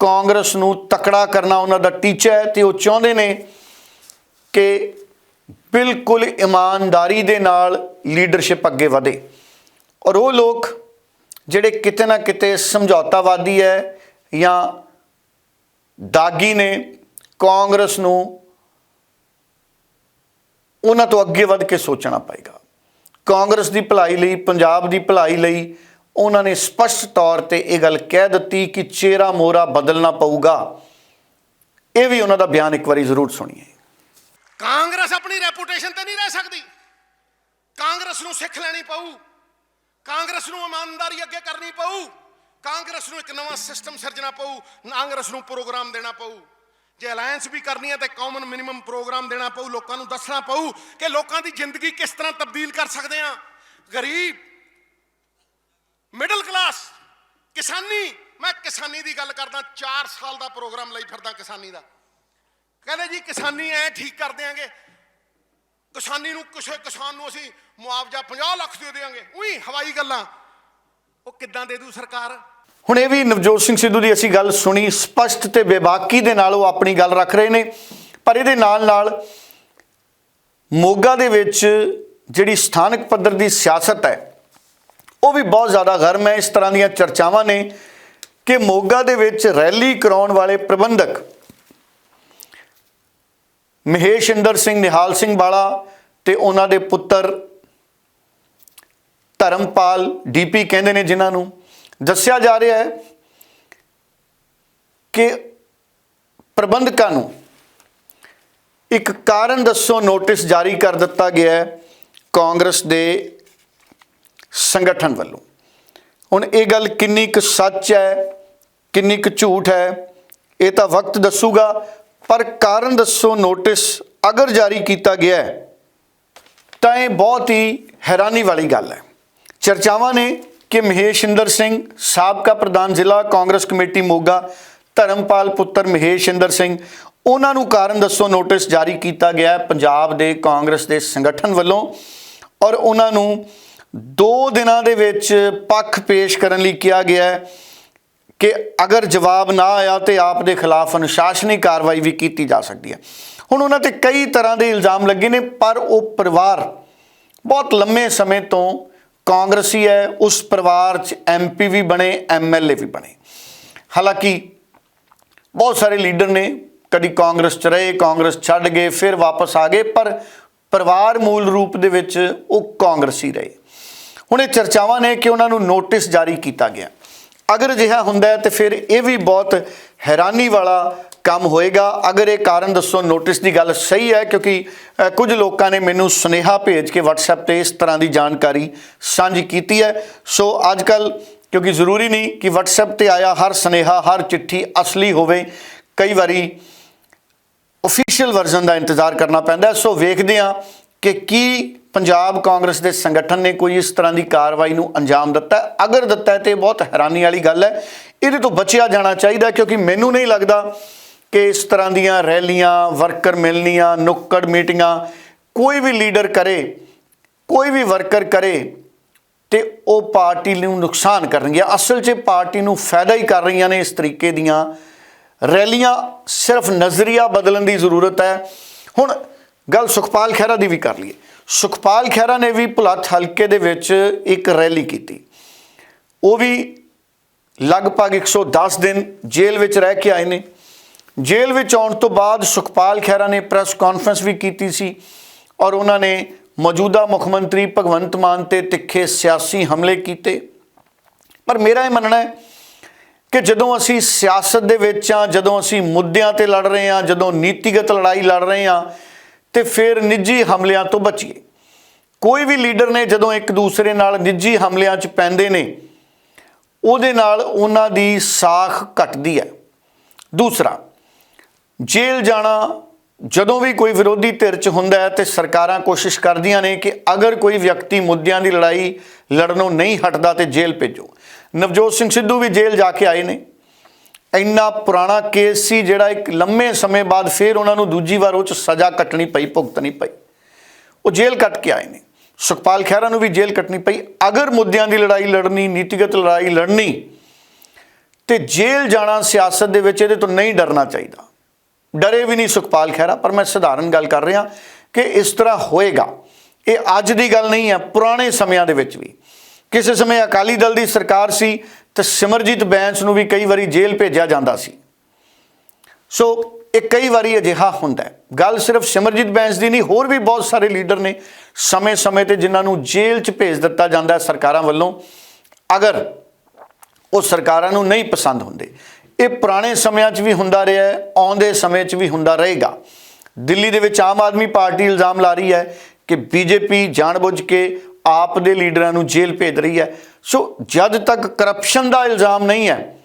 ਕਾਂਗਰਸ ਨੂੰ ਤਕੜਾ ਕਰਨਾ ਉਹਨਾਂ ਦਾ ਟੀਚਾ ਹੈ ਤੇ ਉਹ ਚਾਹੁੰਦੇ ਨੇ ਕਿ ਬਿਲਕੁਲ ਇਮਾਨਦਾਰੀ ਦੇ ਨਾਲ ਲੀਡਰਸ਼ਿਪ ਅੱਗੇ ਵਧੇ। ਔਰ ਉਹ ਲੋਕ ਜਿਹੜੇ ਕਿਤੇ ਨਾ ਕਿਤੇ ਸਮਝੌਤਾਵਾਦੀ ਹੈ ਜਾਂ ਦਾਗੀ ਨੇ ਕਾਂਗਰਸ ਨੂੰ ਉਹਨਾਂ ਤੋਂ ਅੱਗੇ ਵੱਧ ਕੇ ਸੋਚਣਾ ਪਏਗਾ। ਕਾਂਗਰਸ ਦੀ ਭਲਾਈ ਲਈ, ਪੰਜਾਬ ਦੀ ਭਲਾਈ ਲਈ ਉਹਨਾਂ ਨੇ ਸਪਸ਼ਟ ਤੌਰ ਤੇ ਇਹ ਗੱਲ ਕਹਿ ਦਿੱਤੀ ਕਿ ਚਿਹਰਾ ਮੋਰਾ ਬਦਲਣਾ ਪਊਗਾ। ਇਹ ਵੀ ਉਹਨਾਂ ਦਾ ਬਿਆਨ ਇੱਕ ਵਾਰੀ ਜ਼ਰੂਰ ਸੁਣੀਏ।
ਕਾਂਗਰਸ ਆਪਣੀ ਰੈਪੂਟੇਸ਼ਨ ਤੇ ਨਹੀਂ ਰਹਿ ਸਕਦੀ। ਕਾਂਗਰਸ ਨੂੰ ਸਿੱਖ ਲੈਣੀ ਪਊ। ਕਾਂਗਰਸ ਨੂੰ ਇਮਾਨਦਾਰੀ ਅੱਗੇ ਕਰਨੀ ਪਊ। ਕਾਂਗਰਸ ਨੂੰ ਇੱਕ ਨਵਾਂ ਸਿਸਟਮ ਸਿਰਜਣਾ ਪਊ। ਕਾਂਗਰਸ ਨੂੰ ਪ੍ਰੋਗਰਾਮ ਦੇਣਾ ਪਊ। ਜੇ ਅਲਾਈਅੰਸ ਵੀ ਕਰਨੀ ਹੈ ਤਾਂ ਕਾਮਨ ਮਿਨੀਮਮ ਪ੍ਰੋਗਰਾਮ ਦੇਣਾ ਪਊ। ਲੋਕਾਂ ਨੂੰ ਦੱਸਣਾ ਪਊ ਕਿ ਲੋਕਾਂ ਦੀ ਜ਼ਿੰਦਗੀ ਕਿਸ ਤਰ੍ਹਾਂ ਤਬਦੀਲ ਕਰ ਸਕਦੇ ਆ ਗਰੀਬ ਮਿਡਲ ਕਲਾਸ ਕਿਸਾਨੀ। ਮੈਂ ਕਿਸਾਨੀ ਦੀ ਗੱਲ ਕਰਦਾ। 4 ਸਾਲ ਦਾ ਪ੍ਰੋਗਰਾਮ ਲਈ ਫਿਰਦਾ ਕਿਸਾਨੀ ਦਾ। ਕਹਿੰਦੇ ਜੀ, ਕਿਸਾਨੀ ਐ ਠੀਕ ਕਰ ਦਿਆਂਗੇ। ਕਿਸਾਨੀ ਨੂੰ, ਕਿਸੇ ਕਿਸਾਨ ਨੂੰ ਅਸੀਂ ਮੁਆਵਜ਼ਾ 50 ਲੱਖ ਦੇ ਦੇਵਾਂਗੇ ਉਹੀ ਹਵਾਈ ਗੱਲਾਂ। ਉਹ ਕਿੱਦਾਂ ਦੇ ਦੂ ਸਰਕਾਰ?
ਹੁਣ ਇਹ ਵੀ ਨਵਜੋਤ ਸਿੰਘ ਸਿੱਧੂ ਦੀ ਅਸੀਂ ਗੱਲ ਸੁਣੀ, ਸਪਸ਼ਟ ਤੇ ਬੇਬਾਕੀ ਦੇ ਨਾਲ ਉਹ ਆਪਣੀ ਗੱਲ ਰੱਖ ਰਹੇ ਨੇ। ਪਰ ਇਹਦੇ ਨਾਲ ਨਾਲ ਮੋਗਾ ਦੇ ਵਿੱਚ ਜਿਹੜੀ ਸਥਾਨਕ ਪੱਧਰ ਦੀ ਸਿਆਸਤ ਹੈ, ਉਹ ਵੀ ਬਹੁਤ ਜ਼ਿਆਦਾ ਗਰਮ ਹੈ। ਇਸ ਤਰ੍ਹਾਂ ਦੀਆਂ ਚਰਚਾਵਾਂ ਨੇ ਕਿ ਮੋਗਾ ਦੇ ਵਿੱਚ ਰੈਲੀ ਕਰਾਉਣ ਵਾਲੇ ਪ੍ਰਬੰਧਕ ਮਹੇਸ਼ ਇੰਦਰ ਸਿੰਘ, ਨਿਹਾਲ ਸਿੰਘ ਵਾਲਾ ਤੇ ਉਹਨਾਂ ਦੇ ਪੁੱਤਰ ਧਰਮਪਾਲ ਡੀਪੀ ਕਹਿੰਦੇ ਨੇ ਜਿਨ੍ਹਾਂ ਨੂੰ। ਦੱਸਿਆ ਜਾ ਰਿਹਾ ਹੈ ਕਿ ਪ੍ਰਬੰਧਕਾਂ ਨੂੰ ਇੱਕ ਕਾਰਨ ਦੱਸੋ, ਨੋਟਿਸ ਜਾਰੀ ਕਰ ਦਿੱਤਾ ਗਿਆ ਹੈ ਕਾਂਗਰਸ ਦੇ ਸੰਗਠਨ ਵੱਲੋਂ। ਹੁਣ ਇਹ ਗੱਲ ਕਿੰਨੀ ਕੁ ਸੱਚ ਹੈ, ਕਿੰਨੀ ਕੁ ਝੂਠ ਹੈ, ਇਹ ਤਾਂ ਵਕਤ ਦੱਸੂਗਾ। ਪਰ ਕਾਰਨ ਦੱਸੋ ਨੋਟਿਸ ਅਗਰ ਜਾਰੀ ਕੀਤਾ ਗਿਆ ਹੈ, ਤਾਂ ਇਹ ਬਹੁਤ ਹੀ ਹੈਰਾਨੀ ਵਾਲੀ ਗੱਲ ਹੈ। ਚਰਚਾਵਾਂ ਨੇ ਕਿ ਮਹੇਸ਼ ਇੰਦਰ ਸਿੰਘ, ਸਾਬਕਾ ਪ੍ਰਧਾਨ ਜ਼ਿਲ੍ਹਾ ਕਾਂਗਰਸ ਕਮੇਟੀ ਮੋਗਾ, ਧਰਮਪਾਲ ਪੁੱਤਰ ਮਹੇਸ਼ ਇੰਦਰ ਸਿੰਘ, ਉਹਨਾਂ ਨੂੰ ਕਾਰਨ ਦੱਸੋ ਨੋਟਿਸ ਜਾਰੀ ਕੀਤਾ ਗਿਆ ਹੈ ਪੰਜਾਬ ਦੇ ਕਾਂਗਰਸ ਦੇ ਸੰਗਠਨ ਵੱਲੋਂ ਔਰ ਉਹਨਾਂ ਨੂੰ 2 ਦਿਨਾਂ ਦੇ ਵਿੱਚ ਪੱਖ ਪੇਸ਼ ਕਰਨ ਲਈ ਕਿਹਾ ਗਿਆ ਹੈ। ਕਿ ਅਗਰ ਜਵਾਬ ਨਾ ਆਇਆ ਤੇ ਆਪ ਦੇ ਖਿਲਾਫ ਅਨੁਸ਼ਾਸਨੀ ਕਾਰਵਾਈ ਵੀ ਕੀਤੀ ਜਾ ਸਕਦੀ ਹੈ। ਹੁਣ ਉਹਨਾਂ ਤੇ ਕਈ ਤਰ੍ਹਾਂ ਦੇ ਇਲਜ਼ਾਮ ਲੱਗੇ ਨੇ, ਪਰ ਉਹ ਪਰਿਵਾਰ ਬਹੁਤ ਲੰਮੇ ਸਮੇਂ ਤੋਂ ਕਾਂਗਰਸੀ ਹੈ, ਉਸ ਪਰਿਵਾਰ 'ਚ ਐਮਪੀ ਵੀ ਬਣੇ ਐਮਐਲਏ ਵੀ ਬਣੇ। ਹਾਲਾਂਕਿ ਬਹੁਤ ਸਾਰੇ ਲੀਡਰ ਨੇ, ਕਦੀ ਕਾਂਗਰਸ 'ਚ ਰਹੇ, ਕਾਂਗਰਸ ਛੱਡ ਗਏ, ਫਿਰ ਵਾਪਸ ਆ ਗਏ, ਪਰ ਪਰਿਵਾਰ ਮੂਲ ਰੂਪ ਦੇ ਵਿੱਚ ਉਹ ਕਾਂਗਰਸੀ ਰਹੇ। ਹੁਣ ਇਹ ਚਰਚਾਵਾਂ ਨੇ ਕਿ ਉਹਨਾਂ ਨੂੰ ਨੋਟਿਸ ਜਾਰੀ ਕੀਤਾ ਗਿਆ। ਅਗਰ ਅਜਿਹਾ ਹੁੰਦਾ ਹੈ ਤੇ ਫਿਰ ਇਹ ਵੀ ਬਹੁਤ ਹੈਰਾਨੀ ਵਾਲਾ ਕੰਮ ਹੋਏਗਾ। ਅਗਰ ਇਹ ਕਾਰਨ ਦੱਸੋ ਨੋਟਿਸ ਦੀ ਗੱਲ ਸਹੀ ਹੈ ਕਿਉਂਕਿ ਕੁਝ ਲੋਕਾਂ ਨੇ ਮੈਨੂੰ ਸੁਨੇਹਾ ਭੇਜ ਕੇ WhatsApp ਤੇ ਇਸ ਤਰ੍ਹਾਂ ਦੀ ਜਾਣਕਾਰੀ ਸਾਂਝੀ ਕੀਤੀ ਹੈ। ਸੋ ਅੱਜ ਕੱਲ ਕਿਉਂਕਿ ਜ਼ਰੂਰੀ ਨਹੀਂ ਕਿ WhatsApp ਤੇ ਆਇਆ ਹਰ ਸੁਨੇਹਾ, ਹਰ ਚਿੱਠੀ ਅਸਲੀ ਹੋਵੇ, ਕਈ ਵਾਰੀ ਅਫੀਸ਼ੀਅਲ ਵਰਜ਼ਨ ਦਾ ਇੰਤਜ਼ਾਰ ਕਰਨਾ ਪੈਂਦਾ ਸੋ ਵੇਖਦੇ ਹਾਂ ਕਿ ਕੀ ਪੰਜਾਬ ਕਾਂਗਰਸ ਦੇ ਸੰਗਠਨ ਨੇ ਕੋਈ ਇਸ ਤਰ੍ਹਾਂ ਦੀ ਕਾਰਵਾਈ ਨੂੰ ਅੰਜਾਮ ਦਿੱਤਾ? ਅਗਰ ਦਿੱਤਾ ਹੈ ਤੇ ਇਹ ਬਹੁਤ ਹੈਰਾਨੀ ਵਾਲੀ ਗੱਲ ਹੈ। ਇਹਦੇ ਤੋਂ ਬਚਿਆ ਜਾਣਾ ਚਾਹੀਦਾ ਕਿਉਂਕਿ ਮੈਨੂੰ ਨਹੀਂ ਲੱਗਦਾ ਕਿ ਇਸ ਤਰ੍ਹਾਂ ਦੀਆਂ ਰੈਲੀਆਂ, ਵਰਕਰ ਮਿਲਣੀਆਂ, ਨੁੱਕੜ ਮੀਟਿੰਗਾਂ ਕੋਈ ਵੀ ਲੀਡਰ ਕਰੇ, ਕੋਈ ਵੀ ਵਰਕਰ ਕਰੇ ਤੇ ਉਹ ਪਾਰਟੀ ਨੂੰ ਨੁਕਸਾਨ ਕਰਨਗੀਆਂ। ਅਸਲ 'ਚ ਪਾਰਟੀ ਨੂੰ ਫਾਇਦਾ ਹੀ ਕਰ ਰਹੀਆਂ ਨੇ ਇਸ ਤਰੀਕੇ ਦੀਆਂ ਰੈਲੀਆਂ। ਸਿਰਫ ਨਜ਼ਰੀਆ ਬਦਲਣ ਦੀ ਜ਼ਰੂਰਤ ਹੈ। ਹੁਣ ਗੱਲ ਸੁਖਪਾਲ ਖਹਿਰਾ ਦੀ ਵੀ ਕਰ ਲਈਏ। ਸੁਖਪਾਲ ਖਹਿਰਾ ਨੇ ਵੀ ਭੁਲੱਥ ਹਲਕੇ ਦੇ ਵਿੱਚ ਇੱਕ ਰੈਲੀ ਕੀਤੀ। ਉਹ ਵੀ ਲਗਭਗ 110 ਦਿਨ ਜੇਲ੍ਹ ਵਿੱਚ ਰਹਿ ਕੇ ਆਏ ਨੇ। ਜੇਲ੍ਹ ਵਿੱਚ ਆਉਣ ਤੋਂ ਬਾਅਦ ਸੁਖਪਾਲ ਖਹਿਰਾ ਨੇ ਪ੍ਰੈਸ ਕਾਨਫਰੰਸ ਵੀ ਕੀਤੀ ਸੀ ਔਰ ਉਹਨਾਂ ਨੇ ਮੌਜੂਦਾ ਮੁੱਖ ਮੰਤਰੀ ਭਗਵੰਤ ਮਾਨ ਤੇ ਤਿੱਖੇ ਸਿਆਸੀ ਹਮਲੇ ਕੀਤੇ। ਪਰ ਮੇਰਾ ਇਹ ਮੰਨਣਾ ਹੈ ਕਿ ਜਦੋਂ ਅਸੀਂ ਸਿਆਸਤ ਦੇ ਵਿੱਚ ਆ ਜਦੋਂ ਅਸੀਂ ਮੁੱਦਿਆਂ ਤੇ ਲੜ ਰਹੇ ਆ ਜਦੋਂ ਨੀਤੀਗਤ ਲੜਾਈ ਲੜ ਰਹੇ ਆ ਤੇ ਫਿਰ ਨਿੱਜੀ ਹਮਲਿਆਂ ਤੋਂ ਬਚੀਏ। ਕੋਈ ਵੀ ਲੀਡਰ ਨੇ ਜਦੋਂ ਇੱਕ ਦੂਸਰੇ ਨਾਲ ਨਿੱਜੀ ਹਮਲਿਆਂ 'ਚ ਪੈਂਦੇ ਨੇ, ਉਹਦੇ ਨਾਲ ਉਹਨਾਂ ਦੀ ਸਾਖ ਘਟਦੀ ਹੈ। ਦੂਸਰਾ, ਜੇਲ੍ਹ ਜਾਣਾ ਜਦੋਂ ਵੀ ਕੋਈ ਵਿਰੋਧੀ ਧਿਰ 'ਚ ਹੁੰਦਾ ਹੈ ਤੇ ਸਰਕਾਰਾਂ ਕੋਸ਼ਿਸ਼ ਕਰਦੀਆਂ ਨੇ ਕਿ ਅਗਰ ਕੋਈ ਵਿਅਕਤੀ ਮੁੱਦਿਆਂ ਦੀ ਲੜਾਈ ਲੜਨੋਂ ਨਹੀਂ ਹਟਦਾ ਤੇ ਜੇਲ੍ਹ ਭੇਜੋ। ਨਵਜੋਤ ਸਿੰਘ ਸਿੱਧੂ ਵੀ ਜੇਲ੍ਹ ਜਾ ਕੇ ਆਏ ਨੇ। ਇੰਨਾ ਪੁਰਾਣਾ ਕੇਸ ਸੀ ਜਿਹੜਾ ਇੱਕ ਲੰਮੇ ਸਮੇਂ ਬਾਅਦ ਫਿਰ ਉਹਨਾਂ ਨੂੰ ਦੂਜੀ ਵਾਰ ਉਹ 'ਚ ਸਜ਼ਾ ਕੱਟਣੀ ਪਈ, ਭੁਗਤਣੀ ਪਈ। ਉਹ ਜੇਲ੍ਹ ਕੱਟ ਕੇ ਆਏ ਨੇ। ਸੁਖਪਾਲ ਖਹਿਰਾ ਨੂੰ ਵੀ ਜੇਲ੍ਹ ਕੱਟਣੀ ਪਈ। ਅਗਰ ਮੁੱਦਿਆਂ ਦੀ ਲੜਾਈ ਲੜਨੀ, ਨੀਤੀਗਤ ਲੜਾਈ ਲੜਨੀ, ਤੇ ਜੇਲ੍ਹ ਜਾਣਾ ਸਿਆਸਤ ਦੇ ਵਿੱਚ, ਇਹਦੇ ਤੋਂ ਨਹੀਂ ਡਰਨਾ ਚਾਹੀਦਾ। ਡਰੇ ਵੀ ਨਹੀਂ ਸੁਖਪਾਲ ਖਹਿਰਾ, ਪਰ ਮੈਂ ਸਧਾਰਨ ਗੱਲ ਕਰ ਰਿਹਾ ਕਿ ਇਸ ਤਰ੍ਹਾਂ ਹੋਏਗਾ। ਇਹ ਅੱਜ ਦੀ ਗੱਲ ਨਹੀਂ ਹੈ, ਪੁਰਾਣੇ ਸਮਿਆਂ ਦੇ ਵਿੱਚ ਵੀ। ਕਿਸੇ ਸਮੇਂ ਅਕਾਲੀ ਦਲ ਦੀ ਸਰਕਾਰ ਸੀ ਤੇ ਸਿਮਰਜੀਤ ਬੈਂਸ ਨੂੰ ਵੀ ਕਈ ਵਾਰੀ ਜੇਲ੍ਹ ਭੇਜਿਆ ਜਾਂਦਾ ਸੀ। ਸੋ, ਇਹ ਕਈ ਵਾਰੀ ਅਜਿਹਾ ਹੁੰਦਾ ਗੱਲ ਸਿਰਫ ਸਿਮਰਜੀਤ ਬੈਂਸ ਦੀ ਨਹੀਂ, ਹੋਰ ਵੀ ਬਹੁਤ ਸਾਰੇ ਲੀਡਰ ਨੇ ਸਮੇਂ-ਸਮੇਂ ਤੇ ਜਿਨ੍ਹਾਂ ਨੂੰ ਜੇਲ੍ਹ 'ਚ ਭੇਜ ਦਿੱਤਾ ਜਾਂਦਾ ਹੈ ਸਰਕਾਰਾਂ ਵੱਲੋਂ, ਅਗਰ ਉਹ ਸਰਕਾਰਾਂ ਨੂੰ ਨਹੀਂ ਪਸੰਦ ਹੁੰਦੇ, ਇਹ ਪੁਰਾਣੇ ਸਮਿਆਂ 'ਚ ਵੀ ਹੁੰਦਾ ਰਿਹਾ ਹੈ, ਆਉਂਦੇ ਸਮੇਂ 'ਚ ਵੀ ਹੁੰਦਾ ਰਹੇਗਾ। ਦਿੱਲੀ ਦੇ ਵਿੱਚ ਆਮ ਆਦਮੀ ਪਾਰਟੀ ਇਲਜ਼ਾਮ ਲਾ ਰਹੀ ਹੈ ਕਿ ਬੀਜੇਪੀ ਜਾਣਬੁੱਝ ਕੇ ਆਪ ਦੇ ਲੀਡਰਾਂ ਨੂੰ ਜੇਲ੍ਹ ਭੇਜ ਰਹੀ ਹੈ। ਸੋ ਜਦ ਤੱਕ ਕਰਪਸ਼ਨ ਦਾ ਇਲਜ਼ਾਮ ਨਹੀਂ ਹੈ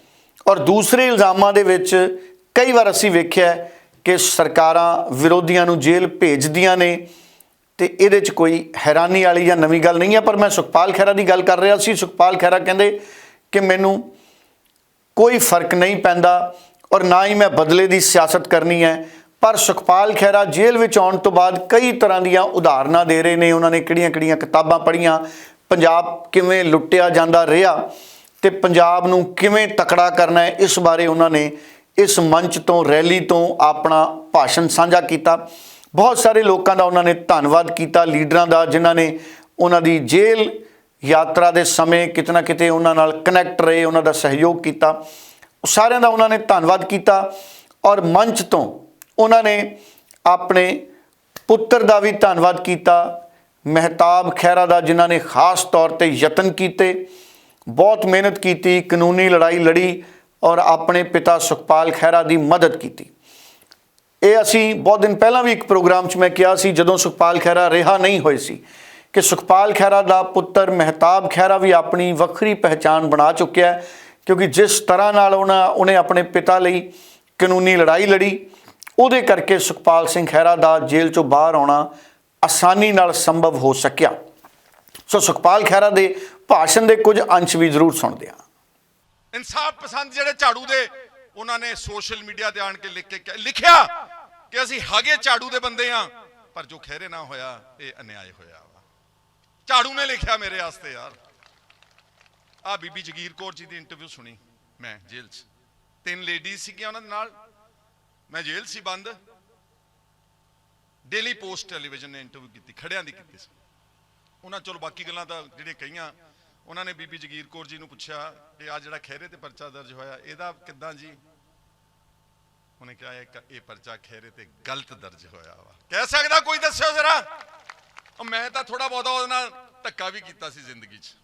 ਔਰ ਦੂਸਰੇ ਇਲਜ਼ਾਮਾਂ ਦੇ ਵਿੱਚ ਕਈ ਵਾਰ ਅਸੀਂ ਵੇਖਿਆ ਕਿ ਸਰਕਾਰਾਂ ਵਿਰੋਧੀਆਂ ਨੂੰ ਜੇਲ੍ਹ ਭੇਜਦੀਆਂ ਨੇ ਤੇ ਇਹਦੇ 'ਚ ਕੋਈ ਹੈਰਾਨੀ ਵਾਲੀ ਜਾਂ ਨਵੀਂ ਗੱਲ ਨਹੀਂ ਹੈ, ਪਰ ਮੈਂ ਸੁਖਪਾਲ ਖਹਿਰਾ ਦੀ ਗੱਲ ਕਰ ਰਿਹਾ ਸੀ। ਸੁਖਪਾਲ ਖਹਿਰਾ ਕਹਿੰਦੇ ਕਿ ਮੈਨੂੰ ਕੋਈ ਫ਼ਰਕ ਨਹੀਂ ਪੈਂਦਾ ਔਰ ਨਾ ਹੀ ਮੈਂ ਬਦਲੇ ਦੀ ਸਿਆਸਤ ਕਰਨੀ ਹੈ। ਪਰ ਸੁਖਪਾਲ ਖਹਿਰਾ ਜੇਲ੍ਹ ਵਿੱਚ ਆਉਣ ਤੋਂ ਬਾਅਦ ਕਈ ਤਰ੍ਹਾਂ ਦੀਆਂ ਉਦਾਹਰਨਾਂ ਦੇ ਰਹੇ ਨੇ। ਉਹਨਾਂ ਨੇ ਕਿਹੜੀਆਂ-ਕਿਹੜੀਆਂ ਕਿਤਾਬਾਂ ਪੜ੍ਹੀਆਂ, ਪੰਜਾਬ ਕਿਵੇਂ ਲੁੱਟਿਆ ਜਾਂਦਾ ਰਿਹਾ ਤੇ ਪੰਜਾਬ ਨੂੰ ਕਿਵੇਂ ਤਕੜਾ ਕਰਨਾ ਹੈ, ਇਸ ਬਾਰੇ ਉਹਨਾਂ ਨੇ ਇਸ ਮੰਚ ਤੋਂ, ਰੈਲੀ ਤੋਂ ਆਪਣਾ ਭਾਸ਼ਣ ਸਾਂਝਾ ਕੀਤਾ। ਬਹੁਤ ਸਾਰੇ ਲੋਕਾਂ ਦਾ ਉਹਨਾਂ ਨੇ ਧੰਨਵਾਦ ਕੀਤਾ, ਲੀਡਰਾਂ ਦਾ, ਜਿਨ੍ਹਾਂ ਨੇ ਉਹਨਾਂ ਦੀ ਜੇਲ੍ਹ ਯਾਤਰਾ ਦੇ ਸਮੇਂ ਕਿਤਨਾ ਕਿਤੇ ਉਹਨਾਂ ਨਾਲ ਕਨੈਕਟ ਰਹੇ, ਉਹਨਾਂ ਦਾ ਸਹਿਯੋਗ ਕੀਤਾ। ਸਾਰਿਆਂ ਦਾ ਉਹਨਾਂ ਨੇ ਧੰਨਵਾਦ ਕੀਤਾ ਔਰ ਮੰਚ ਤੋਂ ਉਹਨਾਂ ਨੇ ਆਪਣੇ ਪੁੱਤਰ ਦਾ ਵੀ ਧੰਨਵਾਦ ਕੀਤਾ, ਮਹਿਤਾਬ ਖਹਿਰਾ ਦਾ, ਜਿਨ੍ਹਾਂ ਨੇ ਖਾਸ ਤੌਰ ਤੇ ਯਤਨ ਕੀਤੇ, ਬਹੁਤ ਮਿਹਨਤ ਕੀਤੀ, ਕਾਨੂੰਨੀ ਲੜਾਈ ਲੜੀ ਔਰ ਆਪਣੇ ਪਿਤਾ ਸੁਖਪਾਲ ਖਹਿਰਾ ਦੀ ਮਦਦ ਕੀਤੀ। ਇਹ ਅਸੀਂ ਬਹੁਤ ਦਿਨ ਪਹਿਲਾਂ ਵੀ ਇੱਕ ਪ੍ਰੋਗਰਾਮ 'ਚ ਮੈਂ ਕਿਹਾ ਸੀ, ਜਦੋਂ ਸੁਖਪਾਲ ਖਹਿਰਾ ਰਿਹਾ ਨਹੀਂ ਹੋਏ ਸੀ, ਕਿ ਸੁਖਪਾਲ ਖਹਿਰਾ ਦਾ ਪੁੱਤਰ ਮਹਿਤਾਬ ਖਹਿਰਾ ਵੀ ਆਪਣੀ ਵੱਖਰੀ ਪਹਿਚਾਨ ਬਣਾ ਚੁੱਕਿਆ ਹੈ, ਕਿਉਂਕਿ ਜਿਸ ਤਰ੍ਹਾਂ ਨਾਲ ਉਹਨਾਂ, ਉਹਨੇ ਆਪਣੇ ਪਿਤਾ ਲਈ ਕਾਨੂੰਨੀ ਲੜਾਈ ਲੜੀ, ਉਹਦੇ ਕਰਕੇ ਸੁਖਪਾਲ ਸਿੰਘ ਖਹਿਰਾ ਦਾ ਜੇਲ੍ਹ ਚੋਂ ਬਾਹਰ ਆਉਣਾ ਆਸਾਨੀ ਨਾਲ ਸੰਭਵ ਹੋ ਸਕਿਆ। ਸੋ ਸੁਖਪਾਲ ਖਹਿਰਾ ਦੇ ਭਾਸ਼ਣ ਦੇ ਕੁਝ ਅੰਸ਼ ਵੀ ਜ਼ਰੂਰ ਸੁਣਦੇ ਹਾਂ।
ਇਨਸਾਫ ਪਸੰਦ ਜਿਹੜੇ ਝਾੜੂ ਦੇ ਉਹਨਾਂ ਨੇ ਸੋਸ਼ਲ ਮੀਡੀਆ ਤੇ ਆਣ ਕੇ ਲਿਖ ਕੇ ਲਿਖਿਆ ਕਿ ਅਸੀਂ ਹਾਗੇ ਝਾੜੂ ਦੇ ਬੰਦੇ ਆ। ਪਰ ਜੋ ਖਹਿਰੇ ਨਾ ਹੋਇਆ, ਇਹ ਅਨਿਆਏ ਹੋਇਆ ਵਾ। ਝਾੜੂ ਨੇ ਲਿਖਿਆ ਮੇਰੇ ਵਾਸਤੇ ਯਾਰ। ਆ ਬੀਬੀ ਜਗੀਰ ਕੌਰ ਜੀ ਦੀ ਇੰਟਰਵਿਊ ਸੁਣੀ ਮੈਂ ਜੇਲ੍ਹ 'ਚ। ਤਿੰਨ ਲੇਡੀਜ਼ ਸੀਗੀਆਂ ਉਹਨਾਂ ਦੇ ਨਾਲ। ਮੈਂ ਜੇਲ੍ਹ ਸੀ ਬੰਦ। ਡੇਲੀ ਪੋਸਟ ਟੈਲੀਵਿਜ਼ਨ ਨੇ ਇੰਟਰਵਿਊ ਕੀਤੀ, ਖੜਿਆਂ ਦੀ ਕੀਤੀ ਸੀ। ਉਹਨਾਂ ਚਲੋ ਬਾਕੀ ਗੱਲਾਂ ਤਾਂ ਜਿਹੜੀਆਂ ਕਹੀਆਂ ਉਹਨਾਂ ਨੇ ਬੀਬੀ ਜਗੀਰ ਕੌਰ ਜੀ ਨੂੰ ਪੁੱਛਿਆ ਕਿ ਆ ਜਿਹੜਾ ਖਹਿਰੇ ਤੇ ਪਰਚਾ ਦਰਜ ਹੋਇਆ, ਇਹਦਾ ਕਿੱਦਾਂ ਜੀ? ਉਹਨੇ ਕਿਹਾ, ਇਹ ਪਰਚਾ ਖਹਿਰੇ ਤੇ ਗਲਤ ਦਰਜ ਹੋਇਆ ਵਾ। ਕਹਿ ਸਕਦਾ ਕੋਈ, ਦੱਸਿਓ ਜ਼ਰਾ। ਮੈਂ ਤਾਂ ਥੋੜਾ ਬਹੁਤਾ ਉਹਦੇ ਨਾਲ ਧੱਕਾ ਵੀ ਕੀਤਾ ਸੀ ਜ਼ਿੰਦਗੀ 'ਚ।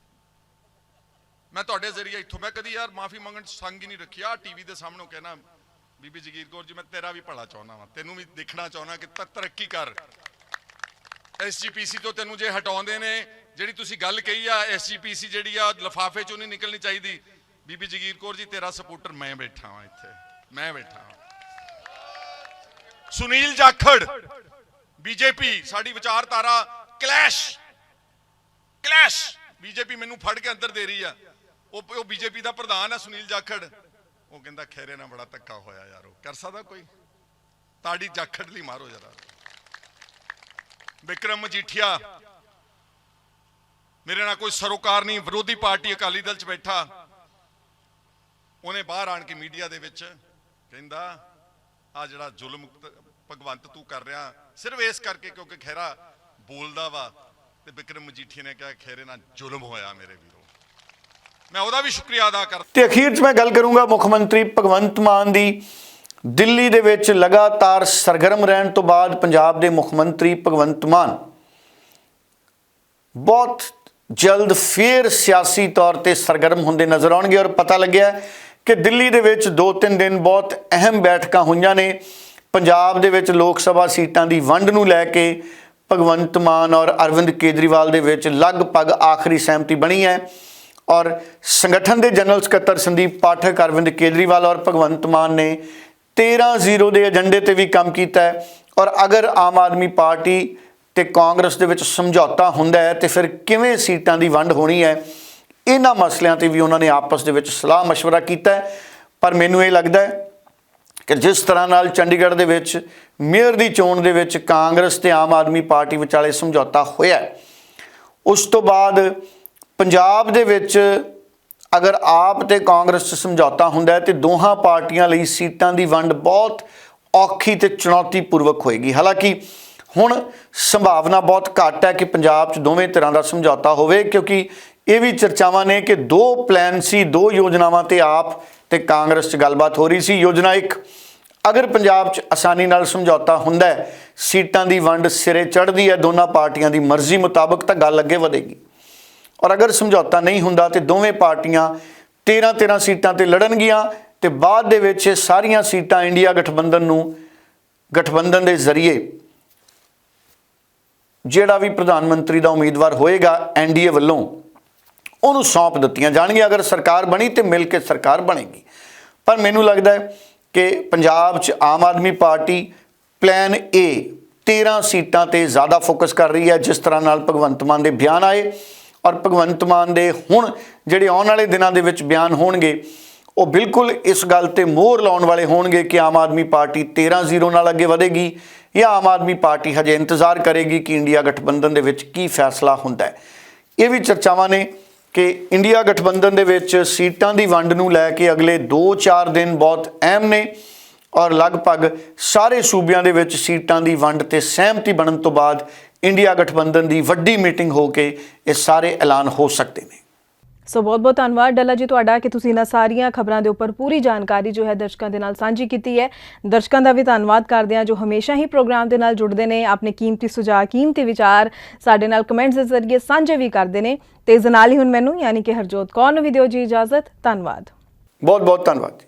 ਮੈਂ ਤੁਹਾਡੇ ਜ਼ਰੀਏ ਇੱਥੋਂ, ਮੈਂ ਕਦੀ ਯਾਰ ਮਾਫੀ ਮੰਗਣ 'ਚ ਸੰਗ ਹੀ ਨਹੀਂ ਰੱਖੀ। ਆ ਟੀਵੀ ਦੇ ਸਾਹਮਣੇ ਕਹਿਣਾ ਬੀਬੀ ਜਗੀਰ ਕੌਰ ਜੀ, ਮੈਂ ਤੇਰਾ ਵੀ ਭਲਾ ਚਾਹੁੰਦਾ ਵਾਂ। ਤੈਨੂੰ ਵੀ ਦੇਖਣਾ ਚਾਹੁੰਦਾ ਕਿ ਤ- ਤਰੱਕੀ ਕਰ। ਐਸਜੀਪੀਸੀ ਤੋਂ ਤੈਨੂੰ ਜੇ ਹਟਾਉਂਦੇ ਨੇ ਜਿਹੜੀ ਤੁਸੀਂ ਗੱਲ ਕਹੀ ਆ ਐਸਜੀਪੀਸੀ ਜਿਹੜੀ ਆ, ਲਫਾਫੇ ਚੋਂ ਨਹੀਂ ਨਿਕਲਣੀ ਚਾਹੀਦੀ। ਬੀਬੀ ਜਗੀਰ ਕੌਰ ਜੀ, ਤੇਰਾ ਸਪੋਰਟਰ ਮੈਂ ਬੈਠਾ ਹਾਂ ਇੱਥੇ। ਮੈਂ ਬੈਠਾ ਹਾਂ ਸੁਨੀਲ ਜਾਖੜ, ਬੀਜੇਪੀ, ਸਾਡੀ ਵਿਚਾਰਧਾਰਾ, ਕਲੈਸ਼। ਕਲੈਸ਼। ਬੀਜੇਪੀ ਮੈਨੂੰ ਫੜ ਕੇ ਅੰਦਰ ਦੇ ਰਹੀ ਆ। ਉਹ ਉਹ ਬੀਜੇਪੀ ਦਾ ਪ੍ਰਧਾਨ ਆ, ਸੁਨੀਲ ਜਾਖੜ। ਉਹ ਕਹਿੰਦਾ, ਖੈਰੇ ਨਾਲ ਬੜਾ ਧੱਕਾ ਹੋਇਆ ਯਾਰ ਕਰ ਸਕਦਾ ਕੋਈ? ਤਾੜੀ ਜਾਖੜ ਲਈ ਮਾਰੋ ਜਰਾ। ਵਿਕਰਮ ਮਜੀਠੀਆ ਮੇਰੇ ਨਾਲ ਕੋਈ ਸਰੋਕਾਰ ਨਹੀਂ, ਵਿਰੋਧੀ ਪਾਰਟੀ ਅਕਾਲੀ ਦਲ ਚ ਬੈਠਾ। ਉਹਨੇ ਬਾਹਰ ਆਣ ਕੇ ਮੀਡੀਆ ਦੇ ਵਿੱਚ ਕਹਿੰਦਾ ਆ ਜਿਹੜਾ ਜ਼ੁਲਮ ਭਗਵੰਤ ਤੂੰ ਕਰ ਰਿਹਾ, ਸਿਰਫ ਇਸ ਕਰਕੇ ਕਿਉਂਕਿ ਖੈਰਾ ਬੋਲਦਾ ਵਾ ਤੇ ਵਿਕਰਮ ਮਜੀਠੀਆ ਨੇ ਕਿਹਾ ਖੈਰੇ ਨਾਲ ਜ਼ੁਲਮ ਹੋਇਆ ਮੇਰੇ ਵੀਰੋ। ਮੈਂ ਉਹਦਾ ਵੀ ਸ਼ੁਕਰੀਆ ਅਦਾ ਕਰਦਾ।
ਤੇ ਅਖੀਰ 'ਚ ਮੈਂ ਗੱਲ ਕਰੂੰਗਾ ਮੁੱਖ ਮੰਤਰੀ ਭਗਵੰਤ ਮਾਨ ਦੀ। ਦਿੱਲੀ ਦੇ ਵਿੱਚ ਲਗਾਤਾਰ ਸਰਗਰਮ ਰਹਿਣ ਤੋਂ ਬਾਅਦ ਪੰਜਾਬ ਦੇ ਮੁੱਖ ਮੰਤਰੀ ਭਗਵੰਤ ਮਾਨ। ਬਹੁਤ ਜਲਦ ਫੇਰ ਸਿਆਸੀ ਤੌਰ ਤੇ ਸਰਗਰਮ ਹੁੰਦੇ ਨਜ਼ਰ ਆਉਣਗੇ ਔਰ ਪਤਾ ਲੱਗਿਆ ਕਿ ਦਿੱਲੀ ਦੇ ਵਿੱਚ 2-3 ਦਿਨ ਬਹੁਤ ਅਹਿਮ ਬੈਠਕਾਂ ਹੋਈਆਂ ਨੇ। ਪੰਜਾਬ ਦੇ ਵਿੱਚ ਲੋਕ ਸਭਾ ਸੀਟਾਂ ਦੀ ਵੰਡ ਨੂੰ ਲੈ ਕੇ ਭਗਵੰਤ ਮਾਨ ਔਰ ਅਰਵਿੰਦ ਕੇਜਰੀਵਾਲ ਦੇ ਵਿੱਚ ਲਗਭਗ ਆਖਰੀ ਸਹਿਮਤੀ ਬਣੀ ਹੈ ਔਰ ਸੰਗਠਨ ਦੇ ਜਨਰਲ ਸਕੱਤਰ ਸੰਦੀਪ ਪਾਠਕ, ਅਰਵਿੰਦ ਕੇਜਰੀਵਾਲ ਔਰ ਭਗਵੰਤ ਮਾਨ ਨੇ 13-0 ਦੇ ਏਜੰਡੇ ਤੇ ਵੀ ਕੰਮ ਕੀਤਾ ਹੈ ਔਰ ਅਗਰ ਆਮ ਆਦਮੀ ਪਾਰਟੀ ਤੇ ਕਾਂਗਰਸ ਦੇ ਵਿੱਚ ਸਮਝੌਤਾ ਹੁੰਦਾ ਹੈ ਤੇ ਫਿਰ ਕਿਵੇਂ ਸੀਟਾਂ ਦੀ ਵੰਡ ਹੋਣੀ ਹੈ, ਇਹਨਾਂ ਮਸਲਿਆਂ ਤੇ ਵੀ ਉਹਨਾਂ ਨੇ ਆਪਸ ਦੇ ਵਿੱਚ ਸਲਾਹ مشਵਰਾ ਕੀਤਾ ਪਰ ਮੈਨੂੰ ਇਹ ਲੱਗਦਾ ਹੈ ਕਿ ਜਿਸ ਤਰ੍ਹਾਂ ਨਾਲ ਚੰਡੀਗੜ੍ਹ ਦੇ ਵਿੱਚ, ਮੇਅਰ ਦੀ ਚੋਣ ਦੇ ਵਿੱਚ ਕਾਂਗਰਸ ਤੇ ਆਮ ਆਦਮੀ ਪਾਰਟੀ ਵਿਚਾਲੇ ਸਮਝੌਤਾ ਹੋਇਆ ਉਸ ਤੋਂ ਬਾਅਦ ਪੰਜਾਬ ਦੇ ਵਿੱਚ ਅਗਰ ਆਪ ਤੇ ਕਾਂਗਰਸ 'ਚ ਸਮਝੌਤਾ ਹੁੰਦਾ ਹੈ ਤੇ ਦੋਹਾਂ ਪਾਰਟੀਆਂ ਲਈ ਸੀਟਾਂ ਦੀ ਵੰਡ ਬਹੁਤ ਔਖੀ ਤੇ ਚੁਣੌਤੀਪੂਰਵਕ ਹੋਏਗੀ। ਹਾਲਾਂਕਿ ਹੁਣ ਸੰਭਾਵਨਾ ਬਹੁਤ ਘੱਟ ਹੈ ਕਿ ਪੰਜਾਬ 'ਚ ਦੋਵੇਂ ਤਰ੍ਹਾਂ ਦਾ ਸਮਝੌਤਾ ਹੋਵੇ, ਕਿਉਂਕਿ ਇਹ ਵੀ ਚਰਚਾਵਾਂ ਨੇ ਕਿ ਦੋ ਪਲਾਨ ਸੀ, ਦੋ ਯੋਜਨਾਵਾਂ ਤੇ ਆਪ ਤੇ ਕਾਂਗਰਸ 'ਚ ਗੱਲਬਾਤ ਹੋ ਰਹੀ ਸੀ। ਯੋਜਨਾ 1 ਅਗਰ ਪੰਜਾਬ 'ਚ ਆਸਾਨੀ ਨਾਲ ਸਮਝੌਤਾ ਹੁੰਦਾ ਹੈ, ਸੀਟਾਂ ਦੀ ਵੰਡ ਸਿਰੇ ਚੜ੍ਹਦੀ ਹੈ, ਦੋਨਾਂ ਪਾਰਟੀਆਂ ਦੀ ਮਰਜ਼ੀ ਮੁਤਾਬਕ ਤਾਂ ਗੱਲ ਅੱਗੇ ਵਧੇਗੀ। ਔਰ ਅਗਰ ਸਮਝੌਤਾ ਨਹੀਂ ਹੁੰਦਾ ਤੇ ਦੋਵੇਂ ਪਾਰਟੀਆਂ 13 13 ਸੀਟਾਂ ਤੇ ਲੜਨਗੀਆਂ ਤੇ ਬਾਅਦ ਦੇ ਵਿੱਚ ਇਹ ਸਾਰੀਆਂ ਸੀਟਾਂ ਇੰਡੀਆ ਗਠਬੰਧਨ ਨੂੰ, ਗਠਬੰਧਨ ਦੇ ਜ਼ਰੀਏ ਜਿਹੜਾ ਵੀ ਪ੍ਰਧਾਨ ਮੰਤਰੀ ਦਾ ਉਮੀਦਵਾਰ ਹੋਏਗਾ ਐਨਡੀਏ ਵੱਲੋਂ, ਉਹਨੂੰ ਸੌਂਪ ਦਿੱਤੀਆਂ ਜਾਣਗੀਆਂ। ਅਗਰ ਸਰਕਾਰ ਬਣੀ ਤੇ ਮਿਲ ਕੇ ਸਰਕਾਰ ਬਣੇਗੀ। ਪਰ ਮੈਨੂੰ ਲੱਗਦਾ ਹੈ ਕਿ ਪੰਜਾਬ 'ਚ ਆਮ ਆਦਮੀ ਪਾਰਟੀ ਪਲਾਨ ਏ 13 ਸੀਟਾਂ ਤੇ ਜ਼ਿਆਦਾ ਫੋਕਸ ਕਰ ਰਹੀ ਹੈ, ਜਿਸ ਤਰ੍ਹਾਂ ਨਾਲ ਭਗਵੰਤ ਮਾਨ ਦੇ ਬਿਆਨ ਆਏ। ਔਰ ਭਗਵੰਤ ਮਾਨ ਦੇ ਹੁਣ ਜਿਹੜੇ ਆਉਣ ਵਾਲੇ ਦਿਨਾਂ ਦੇ ਵਿੱਚ ਬਿਆਨ ਹੋਣਗੇ ਉਹ ਬਿਲਕੁਲ ਇਸ ਗੱਲ ਤੇ ਮੋਹਰ ਲਾਉਣ ਵਾਲੇ ਹੋਣਗੇ ਕਿ ਆਮ ਆਦਮੀ ਪਾਰਟੀ 13-0 ਨਾਲ ਅੱਗੇ ਵਧੇਗੀ ਜਾਂ ਆਮ ਆਦਮੀ ਪਾਰਟੀ ਹਜੇ ਇੰਤਜ਼ਾਰ ਕਰੇਗੀ ਕਿ ਇੰਡੀਆ ਗਠਬੰਧਨ ਦੇ ਵਿੱਚ ਕੀ ਫੈਸਲਾ ਹੁੰਦਾ ਹੈ। ਇਹ ਵੀ ਚਰਚਾਵਾਂ ਨੇ ਕਿ ਇੰਡੀਆ ਗਠਬੰਧਨ ਦੇ ਵਿੱਚ ਸੀਟਾਂ ਦੀ ਵੰਡ ਨੂੰ ਲੈ ਕੇ ਅਗਲੇ 2-4 ਦਿਨ ਬਹੁਤ ਅਹਿਮ ਨੇ ਔਰ ਲਗਭਗ ਸਾਰੇ ਸੂਬਿਆਂ ਦੇ ਵਿੱਚ ਸੀਟਾਂ ਦੀ ਵੰਡ ਤੇ ਸਹਿਮਤੀ ਬਣਨ ਤੋਂ ਬਾਅਦ ਇੰਡੀਆ ਗਠਬੰਧਨ ਦੀ ਵੱਡੀ ਮੀਟਿੰਗ ਹੋ ਕੇ ਇਹ ਸਾਰੇ ਐਲਾਨ ਹੋ ਸਕਦੇ ਨੇ।
ਸੋ ਬਹੁਤ ਬਹੁਤ ਧੰਨਵਾਦ ਡੱਲਾ ਜੀ ਤੁਹਾਡਾ ਕਿ ਤੁਸੀਂ ਇਹਨਾਂ ਸਾਰੀਆਂ ਖਬਰਾਂ ਦੇ ਉੱਪਰ ਪੂਰੀ ਜਾਣਕਾਰੀ ਜੋ ਹੈ ਦਰਸ਼ਕਾਂ ਦੇ ਨਾਲ ਸਾਂਝੀ ਕੀਤੀ ਹੈ। ਦਰਸ਼ਕਾਂ ਦਾ ਵੀ ਧੰਨਵਾਦ ਕਰਦੇ ਹਾਂ ਜੋ ਹਮੇਸ਼ਾ ਹੀ ਪ੍ਰੋਗਰਾਮ ਦੇ ਨਾਲ ਜੁੜਦੇ ਨੇ, ਆਪਣੇ ਕੀਮਤੀ ਸੁਝਾਅ, ਕੀਮਤੀ ਵਿਚਾਰ ਸਾਡੇ ਨਾਲ ਕਮੈਂਟਸ ਦੇ ਜ਼ਰੀਏ ਸਾਂਝੇ ਵੀ ਕਰਦੇ ਨੇ। ਤੇ ਇਸ ਦੇ ਨਾਲ ਹੀ ਹੁਣ ਮੈਨੂੰ ਯਾਨੀ ਕਿ ਹਰਜੋਤ ਕੌਰ ਨੂੰ ਵੀ ਦਿਓ ਜੀ ਇਜਾਜ਼ਤ। ਧੰਨਵਾਦ।
ਬਹੁਤ ਬਹੁਤ ਧੰਨਵਾਦ